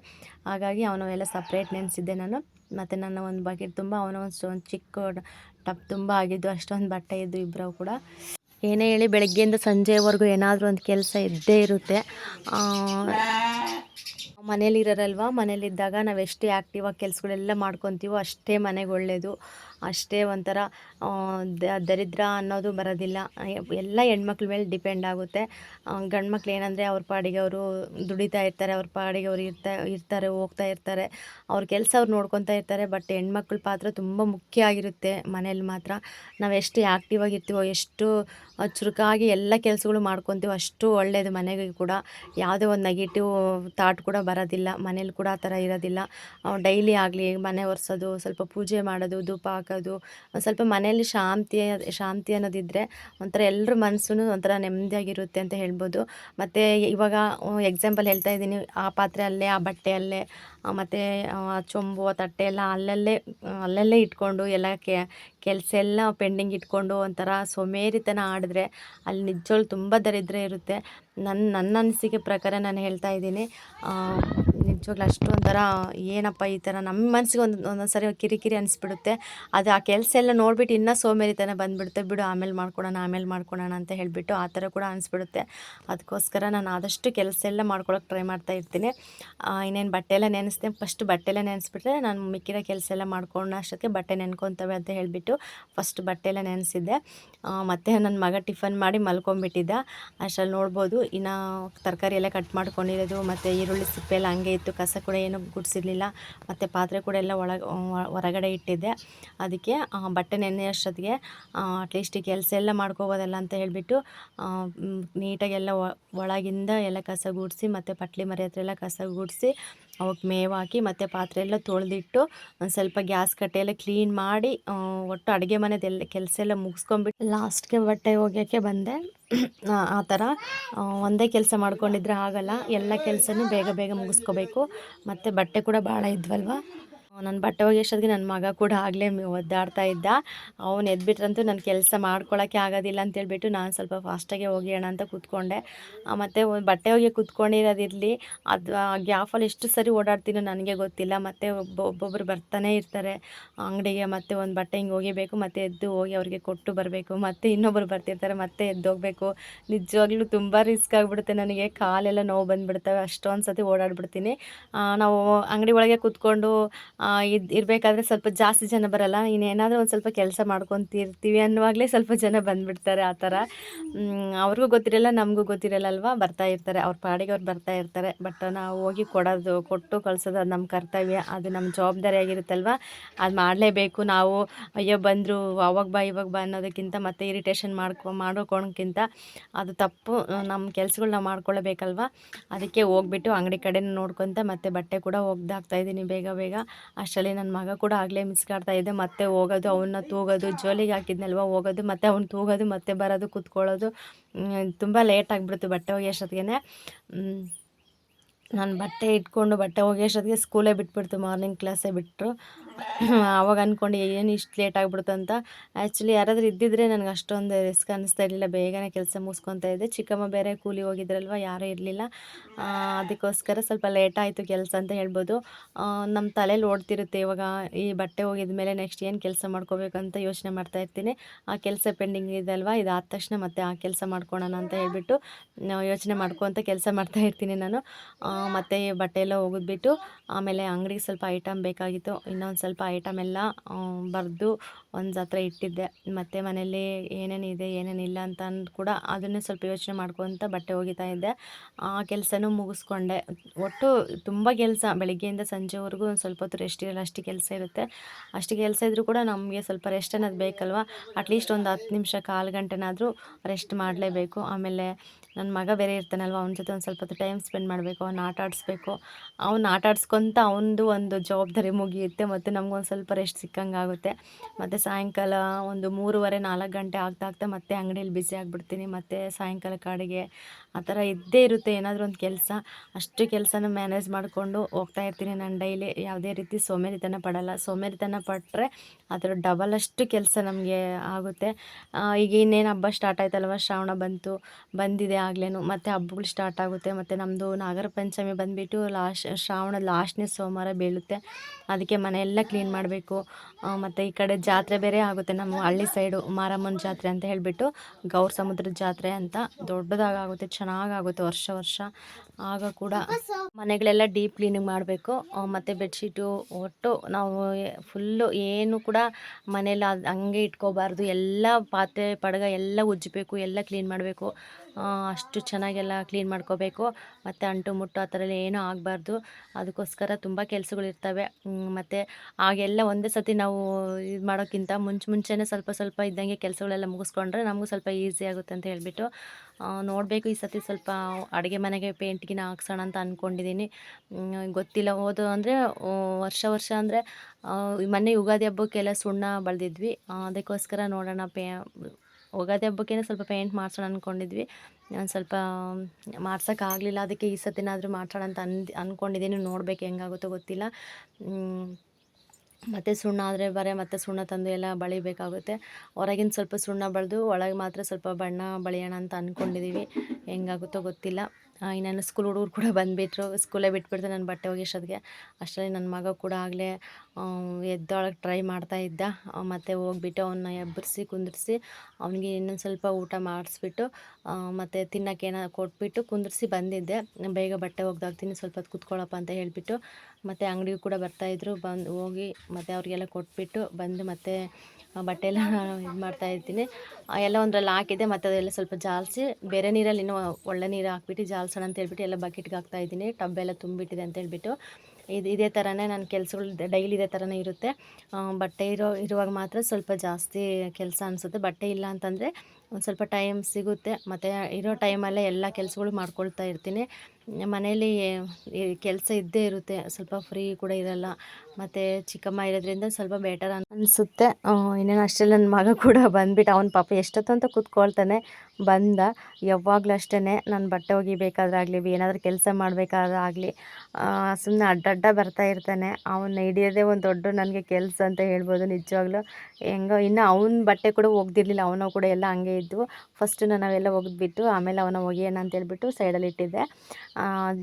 ಹಾಗಾಗಿ ಅವನು ಎಲ್ಲ ಸಪ್ರೇಟ್ ನೆನೆಸಿದ್ದೆ ನಾನು. ಮತ್ತು ನನ್ನ ಒಂದು ಬಕೆಟ್ ತುಂಬ, ಅವನ ಒಂದು ಒಂದು ಚಿಕ್ಕ ಟಪ್ ತುಂಬ ಆಗಿದ್ದು, ಅಷ್ಟೊಂದು ಬಟ್ಟೆ ಇದ್ದು ಇಬ್ಬರು ಕೂಡ. ಏನೇ ಹೇಳಿ ಬೆಳಗ್ಗೆಯಿಂದ ಸಂಜೆವರೆಗೂ ಏನಾದರೂ ಒಂದು ಕೆಲಸ ಇದ್ದೇ ಇರುತ್ತೆ. ಮನೇಲಿ ಇರೋರಲ್ವ ಮನೇಲಿದ್ದಾಗ ನಾವು ಎಷ್ಟೇ ಆ್ಯಕ್ಟಿವಾಗಿ ಕೆಲಸಗಳೆಲ್ಲ ಮಾಡ್ಕೊತೀವೋ ಅಷ್ಟೇ ಮನೆಗೆ ಒಳ್ಳೆಯದು ಅಷ್ಟೇ ಒಂಥರ ದರಿದ್ರ ಅನ್ನೋದು ಬರೋದಿಲ್ಲ. ಎಲ್ಲ ಹೆಣ್ಮಕ್ಳ ಮೇಲೆ ಡಿಪೆಂಡ್ ಆಗುತ್ತೆ. ಗಂಡು ಮಕ್ಳು ಏನಂದರೆ ಅವ್ರ ಪಾಡಿಗೆ ಅವರು ದುಡಿತಾ ಇರ್ತಾರೆ, ಅವ್ರ ಪಾಡಿಗೆ ಅವ್ರು ಇರ್ತಾ, ಇರ್ತಾರೆ, ಹೋಗ್ತಾ ಇರ್ತಾರೆ. ಅವ್ರ ಕೆಲಸ ಅವ್ರು ನೋಡ್ಕೊತಾ ಇರ್ತಾರೆ, ಬಟ್ ಹೆಣ್ಮಕ್ಳ ಪಾತ್ರ ತುಂಬ ಮುಖ್ಯ ಆಗಿರುತ್ತೆ ಮನೇಲಿ ಮಾತ್ರ. ನಾವು ಎಷ್ಟು ಆ್ಯಕ್ಟಿವ್ ಆಗಿರ್ತೀವೋ ಎಷ್ಟು ಚುರುಕಾಗಿ ಎಲ್ಲ ಕೆಲಸಗಳು ಮಾಡ್ಕೊತೀವೋ, ಅಷ್ಟು ಒಳ್ಳೆಯದು ಮನೆಗೆ ಕೂಡ. ಯಾವುದೇ ಒಂದು ನೆಗೆಟಿವ್ ಥಾಟ್ ಕೂಡ ಬರೋದಿಲ್ಲ. ಮನೇಲಿ ಕೂಡ ಆ ಥರ ಇರೋದಿಲ್ಲ. ಡೈಲಿ ಆಗಲಿ ಮನೆ ಒರೆಸೋದು, ಸ್ವಲ್ಪ ಪೂಜೆ ಮಾಡೋದು, ಧೂಪ ಹಾಕೋದು ಒಂದ್ ಸ್ವಲ್ಪ ಮನೆಯಲ್ಲಿ ಶಾಂತಿ ಶಾಂತಿ ಅನ್ನೋದಿದ್ದರೆ ಒಂಥರ ಎಲ್ಲರ ಮನಸ್ಸು ಒಂಥರ ನೆಮ್ಮದಿಯಾಗಿರುತ್ತೆ ಅಂತ ಹೇಳ್ಬೋದು. ಮತ್ತು ಇವಾಗ ಎಕ್ಸಾಂಪಲ್ ಹೇಳ್ತಾ ಇದ್ದೀನಿ. ಆ ಪಾತ್ರೆ ಅಲ್ಲೇ, ಆ ಬಟ್ಟೆ ಅಲ್ಲೇ ಮತ್ತು ಚೊಂಬು ತಟ್ಟೆ ಎಲ್ಲ ಅಲ್ಲಲ್ಲೇ ಅಲ್ಲಲ್ಲೇ ಇಟ್ಕೊಂಡು ಎಲ್ಲ ಕೆಲಸ ಎಲ್ಲ ಪೆಂಡಿಂಗ್ ಇಟ್ಕೊಂಡು ಒಂಥರ ಸೊಮೇರಿತನ ಆಡಿದ್ರೆ ಅಲ್ಲಿ ನಿಜವಾಗ್ಲೂ ತುಂಬ ದರಿದ್ರ ಇರುತ್ತೆ. ನನ್ನ ನನ್ನ ಅನಿಸಿಕೆ ಪ್ರಕಾರ ನಾನು ಹೇಳ್ತಾ ಇದ್ದೀನಿ. ನಿಜವಾಗ್ಲೂ ಒಂಥರ ಏನಪ್ಪ ಈ ಥರ ನಮ್ಮ ಮನಸ್ಸಿಗೆ ಒಂದು ಒಂದೊಂದು ಸರಿ ಕಿರಿಕಿರಿ ಅನಿಸ್ಬಿಡುತ್ತೆ. ಅದು ಆ ಕೆಲಸ ಎಲ್ಲ ನೋಡ್ಬಿಟ್ಟು ಇನ್ನೂ ಸೋಮೇರಿತನ ಬಂದುಬಿಡುತ್ತೆ. ಬಿಡು, ಆಮೇಲೆ ಮಾಡ್ಕೊಳೋಣ ಆಮೇಲೆ ಮಾಡ್ಕೊಡೋಣ ಅಂತ ಹೇಳಿಬಿಟ್ಟು ಆ ಥರ ಕೂಡ ಅನಿಸ್ಬಿಡುತ್ತೆ. ಅದಕ್ಕೋಸ್ಕರ ನಾನು ಆದಷ್ಟು ಕೆಲಸ ಎಲ್ಲ ಮಾಡ್ಕೊಳಕ್ಕೆ ಟ್ರೈ ಮಾಡ್ತಾ ಇರ್ತೀನಿ. ಇನ್ನೇನು ಬಟ್ಟೆ ಎಲ್ಲ ನೆನೆಸ್ದೆ ಫಸ್ಟ್ ಬಟ್ಟೆ ಎಲ್ಲ ನೆನೆಸ್ಬಿಟ್ರೆ ನಾನು ಮಿಕ್ಕಿರೋ ಕೆಲಸ ಎಲ್ಲ ಮಾಡ್ಕೊಂಡು ಅಷ್ಟಕ್ಕೆ ಬಟ್ಟೆ ನೆನ್ಕೊತವೆ ಅಂತ ಹೇಳಿಬಿಟ್ಟು ಫಸ್ಟ್ ಬಟ್ಟೆ ಎಲ್ಲ ನೆನೆಸಿದ್ದೆ. ಮತ್ತು ನನ್ನ ಮಗ ಟಿಫನ್ ಮಾಡಿ ಮಲ್ಕೊಂಬಿಟ್ಟಿದ್ದ. ಅಷ್ಟರಲ್ಲಿ ನೋಡ್ಬೋದು, ಇನ್ನು ತರಕಾರಿ ಎಲ್ಲ ಕಟ್ ಮಾಡ್ಕೊಂಡಿರೋದು, ಮತ್ತು ಈರುಳ್ಳಿ ಸಿಪ್ಪೆ ಎಲ್ಲ ಹಂಗೆ ಇತ್ತು. ಕಸ ಕೂಡ ಏನು ಗುಡಿಸಿರಲಿಲ್ಲ. ಮತ್ತು ಪಾತ್ರೆ ಕೂಡ ಎಲ್ಲ ಒಳಗೆ ಹೊರಗಡೆ ಇಟ್ಟಿದ್ದೆ. ಅದಕ್ಕೆ ಬಟ್ಟೆ ನೆನೆ ಅಷ್ಟೊತ್ತಿಗೆ ಅಟ್ಲೀಸ್ಟ್ ಈ ಕೆಲಸ ಎಲ್ಲ ಮಾಡ್ಕೋಬೋದಲ್ಲ ಅಂತ ಹೇಳಿಬಿಟ್ಟು ನೀಟಾಗಿ ಎಲ್ಲ ಒಳಗಿಂದ ಎಲ್ಲ ಕಸ ಗುಡಿಸಿ, ಮತ್ತು ಪಟ್ಲಿ ಮರಿ ಹತ್ರ ಎಲ್ಲ ಕಸ ಗುಡಿಸಿ, ಅವಕ್ಕೆ ಮೇವು ಹಾಕಿ, ಮತ್ತು ಪಾತ್ರೆ ಎಲ್ಲ ತೊಳೆದಿಟ್ಟು, ಒಂದು ಸ್ವಲ್ಪ ಗ್ಯಾಸ್ ಕಟ್ಟೆ ಎಲ್ಲ ಕ್ಲೀನ್ ಮಾಡಿ ಒಟ್ಟು ಅಡುಗೆ ಮನೆದೆಲ್ಲ ಕೆಲಸ ಎಲ್ಲ ಮುಗಿಸ್ಕೊಂಬಿಟ್ಟು ಲಾಸ್ಟ್ಗೆ ಬಟ್ಟೆ ಒಗೆಯೋಕ್ಕೆ ಬಂದೆ. ಆ ಥರ ಒಂದೇ ಕೆಲಸ ಮಾಡ್ಕೊಂಡಿದ್ರೆ ಆಗಲ್ಲ. ಎಲ್ಲ ಕೆಲಸನೂ ಬೇಗ ಬೇಗ ಮುಗಿಸ್ಕೋಬೇಕು. ಮತ್ತು ಬಟ್ಟೆ ಕೂಡ ಭಾಳ ಇದ್ವಲ್ವ? ನನ್ನ ಬಟ್ಟೆ ಒಗೆಯೋಷ್ಟೊತ್ತಿಗೆ ನನ್ನ ಮಗ ಕೂಡ ಆಗಲೇ ಒದ್ದಾಡ್ತಾ ಇದ್ದ. ಅವ್ನು ಎದ್ಬಿಟ್ರಂತೂ ನನ್ನ ಕೆಲಸ ಮಾಡ್ಕೊಳ್ಳೋಕ್ಕೆ ಆಗೋದಿಲ್ಲ ಅಂತೇಳ್ಬಿಟ್ಟು ನಾನು ಸ್ವಲ್ಪ ಫಾಸ್ಟಾಗೆ ಹೋಗಿಯೋಣ ಅಂತ ಕೂತ್ಕೊಂಡೆ. ಮತ್ತು ಬಟ್ಟೆ ಹೋಗಿ ಕೂತ್ಕೊಂಡಿರೋದಿರಲಿ, ಅದು, ಆ ಗ್ಯಾಫಲ್ಲಿ ಎಷ್ಟು ಸರಿ ಓಡಾಡ್ತೀನೋ ನನಗೆ ಗೊತ್ತಿಲ್ಲ. ಮತ್ತು ಒಬ್ಬ ಒಬ್ಬೊಬ್ಬರು ಬರ್ತಾನೆ ಇರ್ತಾರೆ. ಅಂಗಡಿಗೆ ಮತ್ತೆ ಒಂದು ಬಟ್ಟೆ ಹಿಂಗೆ ಹೋಗಿಬೇಕು ಮತ್ತು ಎದ್ದು ಹೋಗಿ ಅವ್ರಿಗೆ ಕೊಟ್ಟು ಬರಬೇಕು, ಮತ್ತು ಇನ್ನೊಬ್ಬರು ಬರ್ತಿರ್ತಾರೆ, ಮತ್ತೆ ಎದ್ದು ಹೋಗಬೇಕು. ನಿಜವಾಗ್ಲೂ ತುಂಬ ರಿಸ್ಕ್ ಆಗಿಬಿಡುತ್ತೆ ನನಗೆ. ಕಾಲೆಲ್ಲ ನೋವು ಬಂದುಬಿಡ್ತವೆ. ಅಷ್ಟೊಂದು ಸತಿ ಓಡಾಡ್ಬಿಡ್ತೀನಿ ನಾವು ಅಂಗಡಿ ಒಳಗೆ ಕೂತ್ಕೊಂಡು ಇದು ಇರಬೇಕಾದ್ರೆ ಸ್ವಲ್ಪ ಜಾಸ್ತಿ ಜನ ಬರಲ್ಲ. ಇನ್ನೇನಾದರೂ ಒಂದು ಸ್ವಲ್ಪ ಕೆಲಸ ಮಾಡ್ಕೊತಿರ್ತೀವಿ ಅನ್ನುವಾಗಲೇ ಸ್ವಲ್ಪ ಜನ ಬಂದುಬಿಡ್ತಾರೆ ಆ ಥರ. ಅವ್ರಿಗೂ ಗೊತ್ತಿರಲ್ಲ, ನಮಗೂ ಗೊತ್ತಿರಲ್ಲ ಅಲ್ವಾ? ಬರ್ತಾ ಇರ್ತಾರೆ. ಅವ್ರ ಪಾಡಿಗೆ ಅವ್ರು ಬರ್ತಾ ಇರ್ತಾರೆ. ಬಟ್ ನಾವು ಹೋಗಿ ಕೊಡೋದು, ಕೊಟ್ಟು ಕಳ್ಸೋದು ಅದು ನಮ್ಮ ಕರ್ತವ್ಯ. ಅದು ನಮ್ಮ ಜವಾಬ್ದಾರಿ ಆಗಿರುತ್ತಲ್ವ? ಅದು ಮಾಡಲೇಬೇಕು. ನಾವು, ಅಯ್ಯೋ, ಬಂದರು, ಅವಾಗ ಬಾ, ಇವಾಗ ಬಾ ಅನ್ನೋದಕ್ಕಿಂತ ಮತ್ತೆ ಇರಿಟೇಷನ್ ಮಾಡ್ಕೊ ಮಾಡೋಕೋಣಕ್ಕಿಂತ ಅದು ತಪ್ಪು. ನಮ್ಮ ಕೆಲಸಗಳನ್ನ ಮಾಡ್ಕೊಳ್ಳೇಬೇಕಲ್ವ ಅದಕ್ಕೆ ಹೋಗ್ಬಿಟ್ಟು ಅಂಗಡಿ ಕಡೆ ನೋಡ್ಕೊತ ಮತ್ತೆ ಬಟ್ಟೆ ಕೂಡ ಹೋಗ್ದಾಗ್ತಾ ಇದ್ದೀನಿ ಬೇಗ ಬೇಗ. ಅಷ್ಟರಲ್ಲಿ ನನ್ನ ಮಗ ಕೂಡ ಆಗಲೇ ಮಿಸ್ಕಾಡ್ತಾ ಇದ್ದೆ. ಮತ್ತೆ ಹೋಗೋದು ಅವನ್ನ ತೂಗೋದು, ಜೋಲಿಗೆ ಹಾಕಿದ್ನಲ್ವ? ಹೋಗೋದು, ಮತ್ತೆ ಅವ್ನು ತೂಗೋದು, ಮತ್ತೆ ಬರೋದು, ಕೂತ್ಕೊಳ್ಳೋದು. ತುಂಬ ಲೇಟ್ ಆಗಿಬಿಡ್ತು ಬಟ್ಟೆ ಒಗೆಯೋಷ್ಟೊತ್ತಿಗೆ ನಾನು ಬಟ್ಟೆ ಇಟ್ಕೊಂಡು ಬಟ್ಟೆ ಒಗೆಯೋಷ್ಟೊತ್ತಿಗೆ ಸ್ಕೂಲೇ ಬಿಟ್ಬಿಡ್ತು ಮಾರ್ನಿಂಗ್ ಕ್ಲಾಸೇ ಬಿಟ್ಟರು ಆವಾಗ ಅಂದ್ಕೊಂಡು ಏನು ಇಷ್ಟು ಲೇಟ್ ಆಗಿಬಿಡ್ತು ಅಂತ. ಆ್ಯಕ್ಚುಲಿ ಯಾರಾದರೂ ಇದ್ದಿದ್ರೆ ನನಗೆ ಅಷ್ಟೊಂದು ರಿಸ್ಕ್ ಅನ್ನಿಸ್ತಾ ಇರಲಿಲ್ಲ. ಬೇಗನೆ ಕೆಲಸ ಮುಗಿಸ್ಕೊತಾ ಇದ್ದೆ. ಚಿಕ್ಕಮ್ಮ ಬೇರೆ ಕೂಲಿ ಹೋಗಿದ್ರಲ್ವ, ಯಾರೂ ಇರಲಿಲ್ಲ. ಅದಕ್ಕೋಸ್ಕರ ಸ್ವಲ್ಪ ಲೇಟ್ ಆಯಿತು ಕೆಲಸ ಅಂತ ಹೇಳ್ಬೋದು. ನಮ್ಮ ತಲೆಯಲ್ಲಿ ಓಡ್ತಿರುತ್ತೆ ಇವಾಗ. ಈ ಬಟ್ಟೆ ಹೋಗಿದ ಮೇಲೆ ನೆಕ್ಸ್ಟ್ ಏನು ಕೆಲಸ ಮಾಡ್ಕೋಬೇಕು ಅಂತ ಯೋಚನೆ ಮಾಡ್ತಾ ಇರ್ತೀನಿ. ಆ ಕೆಲಸ ಪೆಂಡಿಂಗ್ ಇದೆ ಅಲ್ವಾ, ಇದಾದ ತಕ್ಷಣ ಮತ್ತೆ ಆ ಕೆಲಸ ಮಾಡ್ಕೊಳೋಣ ಅಂತ ಹೇಳಿಬಿಟ್ಟು ಯೋಚನೆ ಮಾಡ್ಕೊತ ಕೆಲಸ ಮಾಡ್ತಾ ಇರ್ತೀನಿ ನಾನು. ಮತ್ತೆ ಬಟ್ಟೆ ಎಲ್ಲ ಒಗೆದ್ಬಿಟ್ಟು, ಆಮೇಲೆ ಅಂಗಡಿಗೆ ಸ್ವಲ್ಪ ಐಟಮ್ ಬೇಕಾಗಿತ್ತು. ಇನ್ನೊಂದು ಸ್ವಲ್ಪ ಐಟಮ್ ಎಲ್ಲ ಬರೆದು ಒಂದು ಹತ್ರ ಇಟ್ಟಿದ್ದೆ. ಮತ್ತು ಮನೇಲಿ ಏನೇನಿದೆ ಏನೇನಿಲ್ಲ ಅಂತ ಅಂದು ಕೂಡ ಅದನ್ನೇ ಸ್ವಲ್ಪ ಯೋಚನೆ ಮಾಡ್ಕೊತ ಬಟ್ಟೆ ಒಗಿತಾ ಇದ್ದೆ. ಆ ಕೆಲಸನೂ ಮುಗಿಸ್ಕೊಂಡೆ. ಒಟ್ಟು ತುಂಬ ಕೆಲಸ. ಬೆಳಗ್ಗೆಯಿಂದ ಸಂಜೆವರೆಗೂ ಒಂದು ಸ್ವಲ್ಪ ಹೊತ್ತು ರೆಸ್ಟ್ ಇರಲ್ಲ, ಅಷ್ಟು ಕೆಲಸ ಇರುತ್ತೆ. ಅಷ್ಟು ಕೆಲಸ ಇದ್ದರೂ ಕೂಡ ನಮಗೆ ಸ್ವಲ್ಪ ರೆಸ್ಟ್ ಅನ್ನೋದು ಬೇಕಲ್ವ? ಅಟ್ಲೀಸ್ಟ್ ಒಂದು ಹತ್ತು ನಿಮಿಷ, ಕಾಲು ಗಂಟೆನಾದರೂ ರೆಸ್ಟ್ ಮಾಡಲೇಬೇಕು. ಆಮೇಲೆ ನನ್ನ ಮಗ ಬೇರೆ ಇರ್ತಾನಲ್ವ, ಅವನ ಜೊತೆ ಒಂದು ಸ್ವಲ್ಪ ಟೈಮ್ ಸ್ಪೆಂಡ್ ಮಾಡಬೇಕು. ಅವ್ನ ಆಟ ಆಡಿಸ್ಬೇಕು ಅವ್ನ ಆಟ ಅವನದು ಒಂದು ಜವಾಬ್ದಾರಿ ಮುಗಿಯುತ್ತೆ ಮತ್ತು ನಮಗೊಂದು ಸ್ವಲ್ಪ ರೆಸ್ಟ್ ಸಿಕ್ಕಂಗೆ ಆಗುತ್ತೆ. ಮತ್ತು ಸಾಯಂಕಾಲ ಒಂದು ಮೂರುವರೆ, ನಾಲ್ಕು ಗಂಟೆ ಆಗ್ತಾ ಆಗ್ತಾ ಮತ್ತೆ ಅಂಗಡಿಯಲ್ಲಿ ಬ್ಯುಸಿ ಆಗಿಬಿಡ್ತೀನಿ. ಮತ್ತು ಸಾಯಂಕಾಲ ಕಾಡಿಗೆ ಆ ಥರ ಇದ್ದೇ ಇರುತ್ತೆ ಏನಾದರೂ ಒಂದು ಕೆಲಸ. ಅಷ್ಟು ಕೆಲಸನ ಮ್ಯಾನೇಜ್ ಮಾಡಿಕೊಂಡು ಹೋಗ್ತಾ ಇರ್ತೀನಿ ನಾನು ಡೈಲಿ ಯಾವುದೇ ರೀತಿ ಸೋಮೇರಿತನ ಪಡಲ್ಲ. ಸೋಮೇರಿತನ ಪಟ್ಟರೆ ಅದರ ಡಬಲ್ ಅಷ್ಟು ಕೆಲಸ ನಮಗೆ ಆಗುತ್ತೆ. ಈಗ ಇನ್ನೇನು ಹಬ್ಬ ಸ್ಟಾರ್ಟ್ ಆಯ್ತಲ್ವ? ಶ್ರಾವಣ ಬಂತು. ಬಂದಿದೆ ಆಗ್ಲೇನು. ಮತ್ತು ಹಬ್ಬಗಳು ಸ್ಟಾರ್ಟ್ ಆಗುತ್ತೆ. ಮತ್ತು ನಮ್ಮದು ನಾಗರ ಪಂಚಮಿ ಜನ್ಮಾಷ್ಟಮಿ ಬಂದುಬಿಟ್ಟು ಲಾಸ್ಟ್ ಶ್ರಾವಣದ ಲಾಸ್ಟ್ನೇ ಸೋಮವಾರ ಬೀಳುತ್ತೆ. ಅದಕ್ಕೆ ಮನೆಯೆಲ್ಲ ಕ್ಲೀನ್ ಮಾಡಬೇಕು. ಮತ್ತು ಈ ಕಡೆ ಜಾತ್ರೆ ಬೇರೆ ಆಗುತ್ತೆ. ನಮ್ಮ ಹಳ್ಳಿ ಸೈಡು ಮಾರಮ್ಮನ ಜಾತ್ರೆ ಅಂತ ಹೇಳಿಬಿಟ್ಟು ಗೌರ್ ಸಮುದ್ರದ ಜಾತ್ರೆ ಅಂತ ದೊಡ್ಡದಾಗುತ್ತೆ ಚೆನ್ನಾಗಾಗುತ್ತೆ ವರ್ಷ ವರ್ಷ. ಆಗ ಕೂಡ ಮನೆಗಳೆಲ್ಲ ಡೀಪ್ ಕ್ಲೀನಿಂಗ್ ಮಾಡಬೇಕು. ಮತ್ತು ಬೆಡ್ಶೀಟು ಒಟ್ಟು ನಾವು ಫುಲ್ಲು ಏನು ಕೂಡ ಮನೇಲಿ ಅದು ಹಂಗೆ ಇಟ್ಕೋಬಾರ್ದು. ಎಲ್ಲ ಪಾತ್ರೆ, ಪಡಗ ಎಲ್ಲ ಉಜ್ಜಬೇಕು, ಎಲ್ಲ ಕ್ಲೀನ್ ಮಾಡಬೇಕು. ಅಷ್ಟು ಚೆನ್ನಾಗೆಲ್ಲ ಕ್ಲೀನ್ ಮಾಡ್ಕೋಬೇಕು. ಮತ್ತು ಅಂಟು ಮುಟ್ಟು ಆ ಥರ ಎಲ್ಲ ಏನೂ ಆಗಬಾರ್ದು. ಅದಕ್ಕೋಸ್ಕರ ತುಂಬ ಕೆಲಸಗಳಿರ್ತವೆ ಮತ್ತು ಆಗೆಲ್ಲ ಒಂದೇ ಸತಿ ನಾವು ಇದು ಮಾಡೋಕ್ಕಿಂತ ಮುಂಚೆ ಮುಂಚೆನೇ ಸ್ವಲ್ಪ ಸ್ವಲ್ಪ ಇದ್ದಂಗೆ ಕೆಲಸಗಳೆಲ್ಲ ಮುಗಿಸ್ಕೊಂಡ್ರೆ ನಮಗೂ ಸ್ವಲ್ಪ ಈಸಿ ಆಗುತ್ತೆ ಅಂತ ಹೇಳಿಬಿಟ್ಟು ನೋಡಬೇಕು ಈ ಸತಿ ಸ್ವಲ್ಪ ಅಡುಗೆ ಮನೆಗೆ ಪೇಂಟ್ಗಿನ ಹಾಕ್ಸೋಣ ಅಂತ ಅಂದ್ಕೊಂಡಿದ್ದೀನಿ ಗೊತ್ತಿಲ್ಲ ಹೋದು ಅಂದರೆ ವರ್ಷ ವರ್ಷ ಅಂದರೆ ಮೊನ್ನೆ ಯುಗಾದಿ ಹಬ್ಬಕ್ಕೆಲ್ಲ ಸುಣ್ಣ ಬಳ್ದಿದ್ವಿ. ಅದಕ್ಕೋಸ್ಕರ ನೋಡೋಣ ಪೇ ಯುಗಾದಿ ಹಬ್ಬಕ್ಕೇನೆ ಸ್ವಲ್ಪ ಪೇಂಟ್ ಮಾಡ್ಸೋಣ ಅಂದ್ಕೊಂಡಿದ್ವಿ ನಾನು ಸ್ವಲ್ಪ ಮಾಡ್ಸೋಕ್ಕಾಗಲಿಲ್ಲ ಅದಕ್ಕೆ ಈ ಸತಿನಾದರೂ ಮಾಡ್ಸೋಣ ಅಂತ ಅಂದು ಅಂದ್ಕೊಂಡಿದ್ದೀನಿ ನೋಡ್ಬೇಕು ಹೆಂಗಾಗುತ್ತೋ ಗೊತ್ತಿಲ್ಲ. ಮತ್ತು ಸುಣ್ಣ ಆದರೆ ಬರೀ, ಮತ್ತೆ ಸುಣ್ಣ ತಂದು ಎಲ್ಲ ಬಳಿಬೇಕಾಗುತ್ತೆ. ಹೊರಗಿನ ಸ್ವಲ್ಪ ಸುಣ್ಣ ಬಳಿದು, ಒಳಗೆ ಮಾತ್ರ ಸ್ವಲ್ಪ ಬಣ್ಣ ಬಳಿಯೋಣ ಅಂತ ಅಂದ್ಕೊಂಡಿದ್ದೀವಿ ಹೆಂಗಾಗುತ್ತೋ ಗೊತ್ತಿಲ್ಲ. ಇನ್ನೇನು ಸ್ಕೂಲ್ ಹುಡುಗರು ಕೂಡ ಬಂದುಬಿಟ್ರು. ಸ್ಕೂಲೇ ಬಿಟ್ಬಿಡ್ತು ನನ್ನ ಬಟ್ಟೆ ಒಗೆಸೋದಕ್ಕೆ ಅಷ್ಟರಲ್ಲಿ ನನ್ನ ಮಗ ಕೂಡ ಆಗಲೇ ಎದ್ದೊಳಗೆ ಟ್ರೈ ಮಾಡ್ತಾ ಇದ್ದ. ಮತ್ತು ಹೋಗ್ಬಿಟ್ಟು ಅವನ್ನ ಎಬ್ಬರಿಸಿ, ಕುಂದಿರಿಸಿ, ಅವನಿಗೆ ಇನ್ನೊಂದು ಸ್ವಲ್ಪ ಊಟ ಮಾಡಿಸ್ಬಿಟ್ಟು ಮತ್ತು ತಿನ್ನೋಕ್ಕೇನ ಕೊಟ್ಬಿಟ್ಟು ಕುಂದಿರಿಸಿ ಬಂದಿದ್ದೆ. ಬೇಗ ಬಟ್ಟೆ ಒಗ್ದಾಕ್ತೀನಿ, ಸ್ವಲ್ಪ ಹೊತ್ತು ಕೂತ್ಕೊಳ್ಳಪ್ಪ ಅಂತ ಹೇಳಿಬಿಟ್ಟು ಮತ್ತು ಅಂಗಡಿಗೂ ಕೂಡ ಬರ್ತಾಯಿದ್ರು ಬಂದು ಹೋಗಿ ಮತ್ತು ಅವ್ರಿಗೆಲ್ಲ ಕೊಟ್ಬಿಟ್ಟು ಬಂದು ಮತ್ತೆ ಬಟ್ಟೆ ಎಲ್ಲ ಇದು ಮಾಡ್ತಾ ಇರ್ತೀನಿ. ಎಲ್ಲ ಒಂದರಲ್ಲಿ ಹಾಕಿದ್ದೆ, ಮತ್ತು ಅದೆಲ್ಲ ಸ್ವಲ್ಪ ಜಾಲಿಸಿ, ಬೇರೆ ನೀರಲ್ಲಿ ಇನ್ನೂ ಒಳ್ಳೆ ನೀರು ಹಾಕ್ಬಿಟ್ಟು ಜಾಲಿಸೋಣ ಅಂತ ಹೇಳ್ಬಿಟ್ಟು ಎಲ್ಲ ಬಕೆಟ್ಗೆ ಹಾಕ್ತಾಯಿದ್ದೀನಿ ಟಬ್ ಎಲ್ಲ ತುಂಬಿಟ್ಟಿದೆ ಅಂತ ಹೇಳ್ಬಿಟ್ಟು. ಇದು ಇದೇ ಥರನೇ ನನ್ನ ಕೆಲಸಗಳು ಡೈಲಿ ಇದೇ ಥರನೇ ಇರುತ್ತೆ. ಬಟ್ಟೆ ಇರೋ, ಇರುವಾಗ ಮಾತ್ರ ಸ್ವಲ್ಪ ಜಾಸ್ತಿ ಕೆಲಸ ಅನಿಸುತ್ತೆ. ಬಟ್ಟೆ ಇಲ್ಲ ಅಂತಂದರೆ ಒಂದು ಸ್ವಲ್ಪ ಟೈಮ್ ಸಿಗುತ್ತೆ. ಮತ್ತು ಇರೋ ಟೈಮಲ್ಲೇ ಎಲ್ಲ ಕೆಲಸಗಳು ಮಾಡ್ಕೊಳ್ತಾ ಇರ್ತೀನಿ. ಮನೇಲಿ ಕೆಲಸ ಇದ್ದೇ ಇರುತ್ತೆ, ಸ್ವಲ್ಪ ಫ್ರೀ ಕೂಡ ಇರಲ್ಲ. ಮತ್ತು ಚಿಕ್ಕಮ್ಮ ಇರೋದ್ರಿಂದ ಸ್ವಲ್ಪ ಬೆಟರ್ ಅನಿಸುತ್ತೆ. ಇನ್ನೇನು ಅಷ್ಟೇ ನನ್ನ ಮಗ ಕೂಡ ಬಂದ್ಬಿಟ್ಟು, ಅವನ ಪಾಪ ಎಷ್ಟೊತ್ತು ಅಂತ ಕೂತ್ಕೊಳ್ತಾನೆ, ಬಂದ. ಯಾವಾಗಲೂ ಅಷ್ಟೇ ನಾನು ಬಟ್ಟೆ ಒಗಿಬೇಕಾದ್ರಾಗಲಿ ಏನಾದರೂ ಕೆಲಸ ಮಾಡಬೇಕಾದ್ರಾಗಲಿ ಸುಮ್ಮನೆ ಅಡ್ಡಡ್ಡ ಬರ್ತಾ ಇರ್ತಾನೆ. ಅವನ್ನ ಹಿಡಿಯೋದೇ ಒಂದು ದೊಡ್ಡ ನನಗೆ ಕೆಲಸ ಅಂತ ಹೇಳ್ಬೋದು ನಿಜವಾಗ್ಲೂ. ಹೆಂಗೋ, ಇನ್ನು ಅವನ ಬಟ್ಟೆ ಕೂಡ ಒಗ್ದಿರಲಿಲ್ಲ, ಅವನು ಕೂಡ ಎಲ್ಲ ಹಂಗೆ ಇದ್ವು. ಫಸ್ಟ್ ನಾವೆಲ್ಲ ಒಗೆದ್ಬಿಟ್ಟು, ಆಮೇಲೆ ಅವನ ಒಗೆಯೋಣ ಅಂತೇಳ್ಬಿಟ್ಟು ಸೈಡಲ್ಲಿ ಇಟ್ಟಿದ್ದೆ.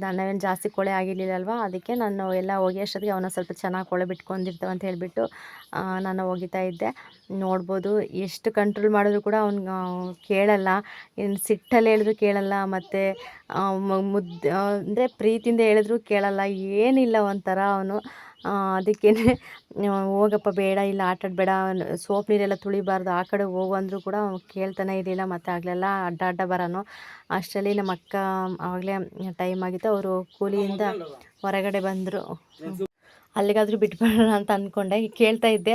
ನಾವೇನು ಜಾಸ್ತಿ ಕೊಳೆ ಆಗಿರಲಿಲ್ಲಲ್ವ? ಅದಕ್ಕೆ ನಾನು ಎಲ್ಲ ಒಗೆಯೋಷ್ಟೊತ್ತಿಗೆ ಅವನ್ನ ಸ್ವಲ್ಪ ಚೆನ್ನಾಗಿ ಕೊಳೆ ಬಿಟ್ಕೊಂಡಿರ್ತವೆ ಅಂತ ಹೇಳಿಬಿಟ್ಟು ನಾನು ಒಗಿತಾ ಇದ್ದೆ. ನೋಡ್ಬೋದು ಎಷ್ಟು ಕಂಟ್ರೋಲ್ ಮಾಡಿದ್ರು ಕೂಡ ಅವ್ನು ಕೇಳಲ್ಲ. ಇನ್ನು ಸಿಟ್ಟಲ್ಲಿ ಹೇಳಿದ್ರು ಕೇಳಲ್ಲ, ಮತ್ತು ಮುದ್ದೆ ಅಂದರೆ ಪ್ರೀತಿಯಿಂದ ಹೇಳಿದ್ರು ಕೇಳಲ್ಲ. ಏನಿಲ್ಲ ಒಂಥರ ಅವನು. ಅದಕ್ಕೇ ಹೋಗಪ್ಪ ಬೇಡ ಇಲ್ಲ ಆಟಾಡಬೇಡ ಸೋಪ್ ನೀರೆಲ್ಲ ತುಳಿಬಾರ್ದು ಆ ಕಡೆ ಹೋಗು ಅಂದರೂ ಕೂಡ ಕೇಳ್ತಾನೆ ಇರಲಿಲ್ಲ ಮತ್ತು ಆಗಲೆಲ್ಲ ಅಡ್ಡ ಅಡ್ಡ ಬರೋನು. ಅಷ್ಟರಲ್ಲಿ ನಮ್ಮ ಅಕ್ಕ ಆವಾಗಲೇ ಟೈಮ್ ಆಗಿತ್ತು ಅವರು ಕೂಲಿಯಿಂದ ಹೊರಗಡೆ ಬಂದರು. ಅಲ್ಲಿಗಾದರೂ ಬಿಟ್ಬಿಡೋಣ ಅಂತ ಅಂದ್ಕೊಂಡೆ ಕೇಳ್ತಾ ಇದ್ದೆ.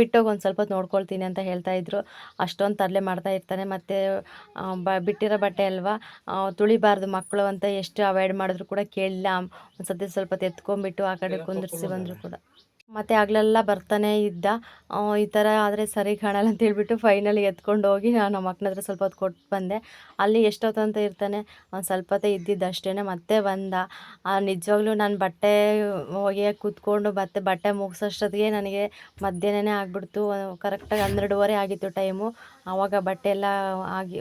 ಬಿಟ್ಟೋಗಿ ಒಂದು ಸ್ವಲ್ಪ ನೋಡ್ಕೊಳ್ತೀನಿ ಅಂತ ಹೇಳ್ತಾ ಇದ್ರು. ಅಷ್ಟೊಂದು ತರಲೆ ಮಾಡ್ತಾ ಇರ್ತಾನೆ. ಮತ್ತು ಬ ಬಿಟ್ಟಿರೋ ಬಟ್ಟೆ ಅಲ್ವಾ? ತುಳಿಬಾರ್ದು ಮಕ್ಕಳು ಅಂತ ಎಷ್ಟು ಅವಾಯ್ಡ್ ಮಾಡಿದ್ರು ಕೂಡ ಕೇಳಿಲ್ಲ. ಒಂದು ಸತಿ ಸ್ವಲ್ಪ ಎತ್ಕೊಂಡ್ಬಿಟ್ಟು ಆ ಕಡೆ ಕುಂದ್ರಿಸಿ ಬಂದರು ಕೂಡ. ಮತ್ತು ಆಗಲೆಲ್ಲ ಬರ್ತಾನೆ ಇದ್ದ. ಈ ಥರ ಆದರೆ ಸರಿ ಕಾಣಲ್ಲ ಅಂತ ಹೇಳ್ಬಿಟ್ಟು ಫೈನಲಿ ಎತ್ಕೊಂಡು ಹೋಗಿ ನಾನು ನಮ್ಮ ಅಕ್ಕನ ಹತ್ರ ಸ್ವಲ್ಪ ಹೊತ್ತು ಕೊಟ್ಟು ಬಂದೆ. ಅಲ್ಲಿ ಎಷ್ಟೊತ್ತು ಅಂತ ಇರ್ತಾನೆ? ಒಂದು ಸ್ವಲ್ಪ ಹೊತ್ತೇ ಇದ್ದಿದ್ದು ಅಷ್ಟೇ ಮತ್ತೆ ಬಂದ. ನಿಜವಾಗ್ಲೂ ನಾನು ಬಟ್ಟೆ ಹೋಗಿ ಕೂತ್ಕೊಂಡು ಮತ್ತೆ ಬಟ್ಟೆ ಮುಗಿಸೋಷ್ಟೊತ್ತಿಗೆ ನನಗೆ ಮಧ್ಯಾಹ್ನನೇ ಆಗಿಬಿಡ್ತು. ಕರೆಕ್ಟಾಗಿ ಹನ್ನೆರಡುವರೆ ಆಗಿತ್ತು ಟೈಮು ಆವಾಗ ಬಟ್ಟೆ ಎಲ್ಲ ಆಗಿ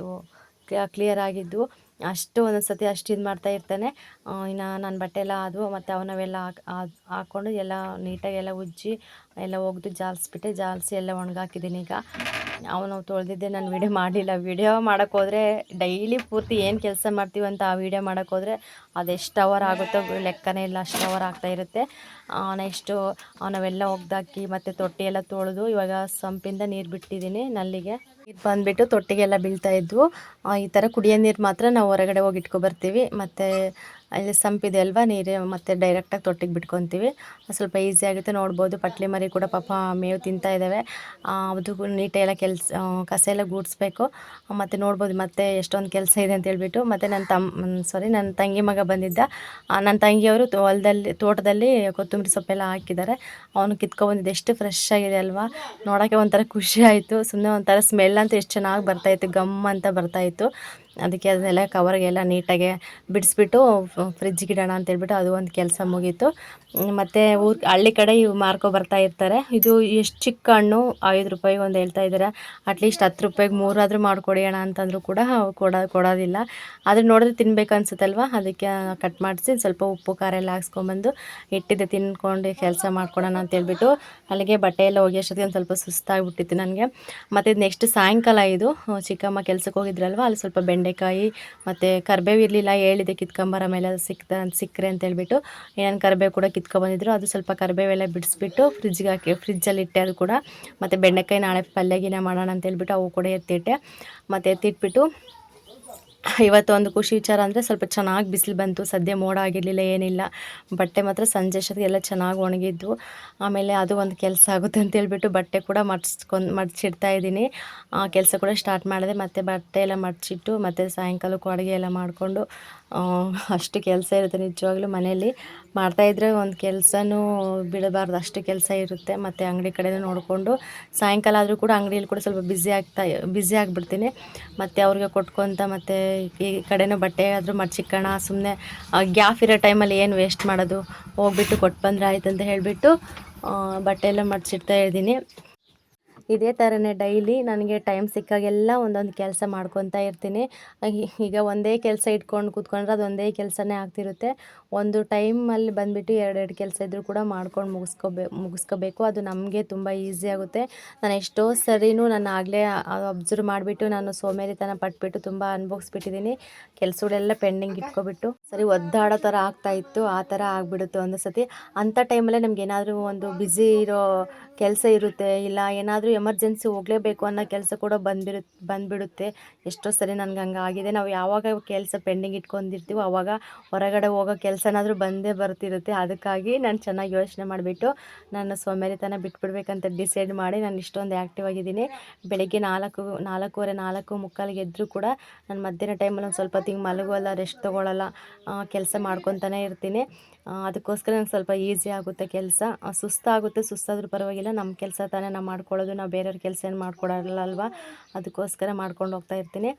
ಕ್ಲಿಯರ್ ಆಗಿದ್ದು. ಅಷ್ಟು ಒಂದೊಂದು ಸತಿ ಅಷ್ಟು ಇದು ಮಾಡ್ತಾ ಇರ್ತಾನೆ. ಇನ್ನು ನನ್ನ ಬಟ್ಟೆ ಎಲ್ಲ ಆದವು, ಮತ್ತು ಅವನವೆಲ್ಲ ಹಾಕ್, ಹಾಕ್ಕೊಂಡು ಎಲ್ಲ ನೀಟಾಗಿ ಎಲ್ಲ ಉಜ್ಜಿ ಎಲ್ಲ ಒಗೆದು ಜಾಲಿಸ್ಬಿಟ್ಟೆ, ಜಾಲಿಸಿ ಎಲ್ಲ ಒಣಗಾಕಿದ್ದೀನಿ ಈಗ. ಅವನು ತೊಳೆದಿದ್ದೆ, ನಾನು ವೀಡಿಯೋ ಮಾಡಲಿಲ್ಲ ವೀಡಿಯೋ ಮಾಡೋಕ್ಕೋದ್ರೆ ಡೈಲಿ ಪೂರ್ತಿ ಏನು ಕೆಲಸ ಮಾಡ್ತೀವಂತ ಆ ವೀಡಿಯೋ ಮಾಡೋಕ್ಕೋದ್ರೆ ಅದೆಷ್ಟು ಅವರ್ ಆಗುತ್ತೋ ಲೆಕ್ಕನೇ ಇಲ್ಲ. ಅಷ್ಟು ಅವರ್ ಇರುತ್ತೆ. ನೆಕ್ಸ್ಟು ನಾವೆಲ್ಲ ಒಗ್ದಾಕಿ ಮತ್ತು ತೊಟ್ಟಿ ಎಲ್ಲ ತೊಳೆದು ಇವಾಗ ಸಂಪಿಂದ ನೀರು ಬಿಟ್ಟಿದ್ದೀನಿ ನಲ್ಲಿಗೆ. ನೀರು ಬಂದುಬಿಟ್ಟು ತೊಟ್ಟಿಗೆಲ್ಲ ಬೀಳ್ತಾಯಿದ್ವು ಈ ಥರ ಕುಡಿಯೋ ನೀರು ಮಾತ್ರ ನಾವು ಹೊರಗಡೆ ಹೋಗಿ ಇಟ್ಕೊಬರ್ತೀವಿ ಮತ್ತು ಅಲ್ಲಿ ಸಂಪಿದೆ ಅಲ್ವಾ, ನೀರು ಮತ್ತು ಡೈರೆಕ್ಟಾಗಿ ತೊಟ್ಟಿಗೆ ಬಿಟ್ಕೊತೀವಿ. ಸ್ವಲ್ಪ ಈಸಿ ಆಗುತ್ತೆ, ನೋಡ್ಬೋದು. ಪಟ್ಲಿ ಮರಿ ಕೂಡ ಪಾಪ ಮೇವು ತಿಂತಾ ಇದ್ದಾವೆ ಅದು ನೀಟೆಲ್ಲ ಕೆಲಸ ಕಸ ಎಲ್ಲ ಗೂಡಿಸ್ಬೇಕು. ಮತ್ತು ನೋಡ್ಬೋದು ಮತ್ತೆ ಎಷ್ಟೊಂದು ಕೆಲಸ ಇದೆ ಅಂತ ಹೇಳ್ಬಿಟ್ಟು, ಮತ್ತು ನನ್ನ ತಮ್ಮ ಸಾರಿ ನನ್ನ ತಂಗಿ ಮಗ ಬಂದಿದ್ದ. ನನ್ನ ತಂಗಿಯವರು ಹೊಲದಲ್ಲಿ, ತೋಟದಲ್ಲಿ ಕೊತ್ತಂಬರಿ ಸೊಪ್ಪೆಲ್ಲ ಹಾಕಿದ್ದಾರೆ. ಅವನು ಕಿತ್ಕೊಬಂದಿದ್ದು ಎಷ್ಟು ಫ್ರೆಶ್ ಆಗಿದೆ ಅಲ್ವಾ. ನೋಡೋಕ್ಕೆ ಒಂಥರ ಖುಷಿ ಆಯಿತು. ಸುಮ್ಮನೆ ಒಂಥರ ಸ್ಮೆಲ್ ಅಂತೂ ಎಷ್ಟು ಚೆನ್ನಾಗಿ ಬರ್ತಾಯಿತ್ತು ಗಮ್ ಅಂತ ಬರ್ತಾಯಿತ್ತು ಅದಕ್ಕೆ ಅದನ್ನೆಲ್ಲ ಕವರ್ಗೆಲ್ಲ ನೀಟಾಗಿ ಬಿಡಿಸ್ಬಿಟ್ಟು ಫ್ರಿಜ್ಗೆ ಇಡೋಣ ಅಂತೇಳ್ಬಿಟ್ಟು ಅದು ಒಂದು ಕೆಲಸ ಮುಗೀತು. ಮತ್ತು ಊರು, ಹಳ್ಳಿ ಕಡೆ ಇವು ಮಾರ್ಕೊ ಬರ್ತಾ ಇರ್ತಾರೆ. ಇದು ಎಷ್ಟು ಚಿಕ್ಕ ಹಣ್ಣು, ಐದು ರೂಪಾಯಿಗೆ ಒಂದು ಹೇಳ್ತಾ ಇದ್ದಾರೆ ಅಟ್ಲೀಸ್ಟ್ ಹತ್ತು ರೂಪಾಯಿಗೆ ಮೂರಾದರೂ ಮಾಡಿಕೊಡಿ ಅಣ್ಣ ಅಂತಂದರೂ ಕೂಡ ಕೊಡ, ಕೊಡೋದಿಲ್ಲ. ಆದರೆ ನೋಡಿದ್ರೆ ತಿನ್ಬೇಕು ಅನ್ಸುತ್ತಲ್ವ? ಅದಕ್ಕೆ ಕಟ್ ಮಾಡಿಸಿ ಸ್ವಲ್ಪ ಉಪ್ಪು, ಖಾರ ಎಲ್ಲ ಹಾಕ್ಸ್ಕೊಂಬಂದು ಇಟ್ಟಿದ್ದೆ. ತಿನ್ಕೊಂಡು ಕೆಲಸ ಮಾಡ್ಕೊಡೋಣ ಅಂತೇಳ್ಬಿಟ್ಟು ಅಲ್ಲಿಗೆ ಬಟ್ಟೆ ಎಲ್ಲ ಹೋಗಿ ಅಷ್ಟೊತ್ತಿಗೆ ಒಂದು ಸ್ವಲ್ಪ ಸುಸ್ತಾಗಿಬಿಟ್ಟಿತ್ತು ನನಗೆ. ಮತ್ತು ನೆಕ್ಸ್ಟ್ ಸಾಯಂಕಾಲ ಇದು, ಚಿಕ್ಕಮ್ಮ ಕೆಲ್ಸಕ್ಕೆ ಹೋಗಿದ್ರಲ್ವ, ಅಲ್ಲಿ ಸ್ವಲ್ಪ ಬೆಂಡೆಕಾಯಿ ಮತ್ತು ಕರ್ಬೇವು ಇರಲಿಲ್ಲ, ಹೇಳಿದೆ ಕಿತ್ಕೊಂಬರ ಮೇಲೆ ಸಿಕ್ತ, ಸಿಕ್ಕರೆ ಅಂತ ಹೇಳ್ಬಿಟ್ಟು. ಏನೇನು ಕರ್ಬೇವು ಕೂಡ ಕಿತ್ಕೊಬಂದಿದ್ರು ಅದು ಸ್ವಲ್ಪ ಕರ್ಬೇವೆಲ್ಲ ಬಿಡಿಸ್ಬಿಟ್ಟು ಫ್ರಿಜ್ಗೆ ಹಾಕಿ ಫ್ರಿಜ್ಜಲ್ಲಿ ಇಟ್ಟೆ ಅದು ಕೂಡ. ಮತ್ತು ಬೆಂಡೆಕಾಯಿ ನಾಳೆ ಪಲ್ಯಗಿನ ಮಾಡೋಣ ಅಂತ ಹೇಳ್ಬಿಟ್ಟು ಅವು ಕೂಡ ಎತ್ತಿಟ್ಟೆ. ಮತ್ತು ಎತ್ತಿಟ್ಬಿಟ್ಟು ಇವತ್ತು ಒಂದು ಖುಷಿ ವಿಚಾರ ಅಂದರೆ ಸ್ವಲ್ಪ ಚೆನ್ನಾಗಿ ಬಿಸಿಲು ಬಂತು, ಸದ್ಯ ಮೋಡ ಆಗಿರಲಿಲ್ಲ, ಏನಿಲ್ಲ. ಬಟ್ಟೆ ಮಾತ್ರ ಸಂಜೆ ಅಷ್ಟೊತ್ತಿಗೆ ಎಲ್ಲ ಚೆನ್ನಾಗಿ ಒಣಗಿದ್ವು ಆಮೇಲೆ ಅದು ಒಂದು ಕೆಲಸ ಆಗುತ್ತೆ ಅಂತ ಹೇಳ್ಬಿಟ್ಟು ಬಟ್ಟೆ ಕೂಡ ಮಡ್ಸ್ಕೊಂಡು ಮಡ್ಚಿಡ್ತಾ ಇದ್ದೀನಿ. ಆ ಕೆಲಸ ಕೂಡ ಸ್ಟಾರ್ಟ್ ಮಾಡಿದೆ. ಮತ್ತು ಬಟ್ಟೆ ಎಲ್ಲ ಮಡ್ಚಿಟ್ಟು ಮತ್ತು ಸಾಯಂಕಾಲಕ್ಕೂ ಅಡುಗೆ ಎಲ್ಲ ಮಾಡಿಕೊಂಡು ಅಷ್ಟು ಕೆಲಸ ಇರುತ್ತೆ ನಿಜವಾಗ್ಲೂ ಮನೆಯಲ್ಲಿ. ಮಾಡ್ತಾಯಿದ್ರೆ ಒಂದು ಕೆಲಸನೂ ಬಿಡಬಾರ್ದು. ಅಷ್ಟು ಕೆಲಸ ಇರುತ್ತೆ. ಮತ್ತು ಅಂಗಡಿ ಕಡೆಯೂ ನೋಡಿಕೊಂಡು, ಸಾಯಂಕಾಲ ಆದರೂ ಕೂಡ ಅಂಗಡಿಯಲ್ಲಿ ಕೂಡ ಸ್ವಲ್ಪ ಬ್ಯುಸಿ ಆಗ್ತಾ ಬ್ಯುಸಿ ಆಗಿಬಿಡ್ತೀನಿ. ಮತ್ತು ಅವ್ರಿಗೆ ಕೊಟ್ಕೊತ, ಮತ್ತು ಈ ಕಡೆನೂ ಬಟ್ಟೆ ಆದರೂ ಮಡ್ಚಿಕ್ಕೋಣ ಸುಮ್ಮನೆ ಗ್ಯಾಪ್ ಇರೋ ಟೈಮಲ್ಲಿ ಏನು ವೇಸ್ಟ್ ಮಾಡೋದು? ಹೋಗ್ಬಿಟ್ಟು ಕೊಟ್ಟು ಬಂದರೆ ಆಯ್ತು ಅಂತ ಹೇಳಿಬಿಟ್ಟು ಬಟ್ಟೆ ಎಲ್ಲ ಮಡ್ಚಿಡ್ತಾ ಇದ್ದೀನಿ. ಇದೇ ಥರನೇ ಡೈಲಿ ನನಗೆ ಟೈಮ್ ಸಿಕ್ಕಾಗೆಲ್ಲ ಒಂದೊಂದು ಕೆಲಸ ಮಾಡ್ಕೊತಾ ಇರ್ತೀನಿ. ಈಗ ಒಂದೇ ಕೆಲಸ ಇಟ್ಕೊಂಡು ಕೂತ್ಕೊಂಡ್ರೆ ಅದು ಒಂದೇ ಕೆಲಸನೇ ಆಗ್ತಿರುತ್ತೆ. ಒಂದು ಟೈಮಲ್ಲಿ ಬಂದುಬಿಟ್ಟು ಎರಡೆರಡು ಕೆಲಸ ಇದ್ದರೂ ಕೂಡ ಮಾಡ್ಕೊಂಡು ಮುಗಿಸ್ಕೋಬೇ, ಮುಗಿಸ್ಕೋಬೇಕು. ಅದು ನಮಗೆ ತುಂಬ ಈಸಿ ಆಗುತ್ತೆ. ನಾನು ಎಷ್ಟೋ ಸರಿನೂ ನಾನು ಆಗಲೇ ಅಬ್ಸರ್ವ್ ಮಾಡಿಬಿಟ್ಟು ನಾನು ಸೋಮೇರಿತನ ಪಟ್ಬಿಟ್ಟು ತುಂಬ ಅನುಭವಿಸ್ಬಿಟ್ಟಿದ್ದೀನಿ ಕೆಲಸಗಳೆಲ್ಲ ಪೆಂಡಿಂಗ್ ಇಟ್ಕೊಬಿಟ್ಟು. ಸರಿ, ಒದ್ದಾಡೋ ಥರ ಆಗ್ತಾ ಇತ್ತು, ಆ ಥರ ಆಗಿಬಿಡುತ್ತೆ ಒಂದು ಸತಿ. ಅಂಥ ಟೈಮಲ್ಲೇ ನಮ್ಗೆ ಏನಾದರೂ ಒಂದು ಬ್ಯುಸಿ ಇರೋ ಕೆಲಸ ಇರುತ್ತೆ, ಇಲ್ಲ ಏನಾದರೂ ಎಮರ್ಜೆನ್ಸಿ ಹೋಗಲೇಬೇಕು ಅನ್ನೋ ಕೆಲಸ ಕೂಡ ಬಂದ್ಬಿಡು ಬಂದುಬಿಡುತ್ತೆ. ಎಷ್ಟೋ ಸರಿ ನನಗೆ ಹಂಗೆ ಆಗಿದೆ. ನಾವು ಯಾವಾಗ ಕೆಲಸ ಪೆಂಡಿಂಗ್ ಇಟ್ಕೊಂಡಿರ್ತೀವೋ ಆವಾಗ ಹೊರಗಡೆ ಹೋಗೋ ಕೆಲಸನಾದರೂ ಬಂದೇ ಬರ್ತಿರುತ್ತೆ. ಅದಕ್ಕಾಗಿ ನಾನು ಚೆನ್ನಾಗಿ ಯೋಚನೆ ಮಾಡಿಬಿಟ್ಟು ನನ್ನ ಸ್ವಮೇಲೆತನ ಬಿಟ್ಬಿಡ್ಬೇಕಂತ ಡಿಸೈಡ್ ಮಾಡಿ ನಾನು ಇಷ್ಟೊಂದು ಆ್ಯಕ್ಟಿವ್ ಆಗಿದ್ದೀನಿ. ಬೆಳಗ್ಗೆ ನಾಲ್ಕು, ನಾಲ್ಕೂವರೆ, ನಾಲ್ಕು ಮುಕ್ಕಾಲಿಗೆ ಎದ್ದರೂ ಕೂಡ ನಾನು ಮಧ್ಯಾಹ್ನ ಟೈಮಲ್ಲಿ ಒಂದು ಸ್ವಲ್ಪ ತಿಂಗ್ ಮಲಗೋಲ್ಲ, ರೆಸ್ಟ್ ತೊಗೊಳ್ಳಲ್ಲ ಕೆಲಸ ಮಾಡ್ಕೊತಾನೆ ಇರ್ತೀನಿ. ಅದಕ್ಕೋಸ್ಕರ ನಂಗೆ ಸ್ವಲ್ಪ ಈಸಿ ಆಗುತ್ತೆ ಕೆಲಸ. ಸುಸ್ತಾಗುತ್ತೆ, ಸುಸ್ತಾದರೂ ಪರವಾಗಿಲ್ಲ. ನಮ್ಮ ಕೆಲಸ ತಾನೇ ನಾವು ಮಾಡ್ಕೊಳ್ಳೋದು, ನಾವು ಬೇರೆಯವ್ರ ಕೆಲಸ ಏನು ಮಾಡ್ಕೊಡಲ್ಲ ಅಲ್ವಾ ಅದಕ್ಕೋಸ್ಕರ ಮಾಡ್ಕೊಂಡು ಹೋಗ್ತಾ ಇರ್ತೀನಿ.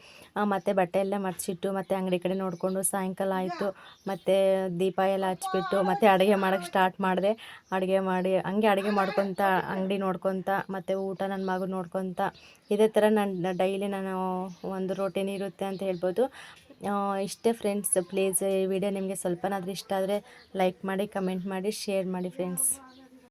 ಮತ್ತು ಬಟ್ಟೆ ಎಲ್ಲ ಮರ್ಚಿಟ್ಟು ಮತ್ತು ಅಂಗಡಿ ಕಡೆ ನೋಡಿಕೊಂಡು ಸಾಯಂಕಾಲ ಆಯಿತು, ಮತ್ತು ದೀಪ ಎಲ್ಲ ಹಚ್ಬಿಟ್ಟು, ಮತ್ತು ಅಡುಗೆ ಮಾಡೋಕ್ಕೆ ಸ್ಟಾರ್ಟ್ ಮಾಡಿದೆ. ಅಡುಗೆ ಮಾಡಿ, ಹಂಗೆ ಅಡುಗೆ ಮಾಡ್ಕೊತ, ಅಂಗಡಿ ನೋಡ್ಕೊತ, ಮತ್ತು ಊಟ ನನ್ನ ಮಗು ನೋಡ್ಕೊತ. ಇದೇ ಥರ ನಾನು ಡೈಲಿ ನಾನು ಒಂದು ರೋಟೀನ್ ಇರುತ್ತೆ ಅಂತ ಹೇಳ್ಬೋದು. ಇಷ್ಟೇ ಫ್ರೆಂಡ್ಸ್ ಪ್ಲೀಸ್ ಈ ವಿಡಿಯೋ ನಿಮಗೆ ಸ್ವಲ್ಪನಾದರೂ ಇಷ್ಟ ಆದರೆ ಲೈಕ್ ಮಾಡಿ ಕಮೆಂಟ್ ಮಾಡಿ ಶೇರ್ ಮಾಡಿ ಫ್ರೆಂಡ್ಸ್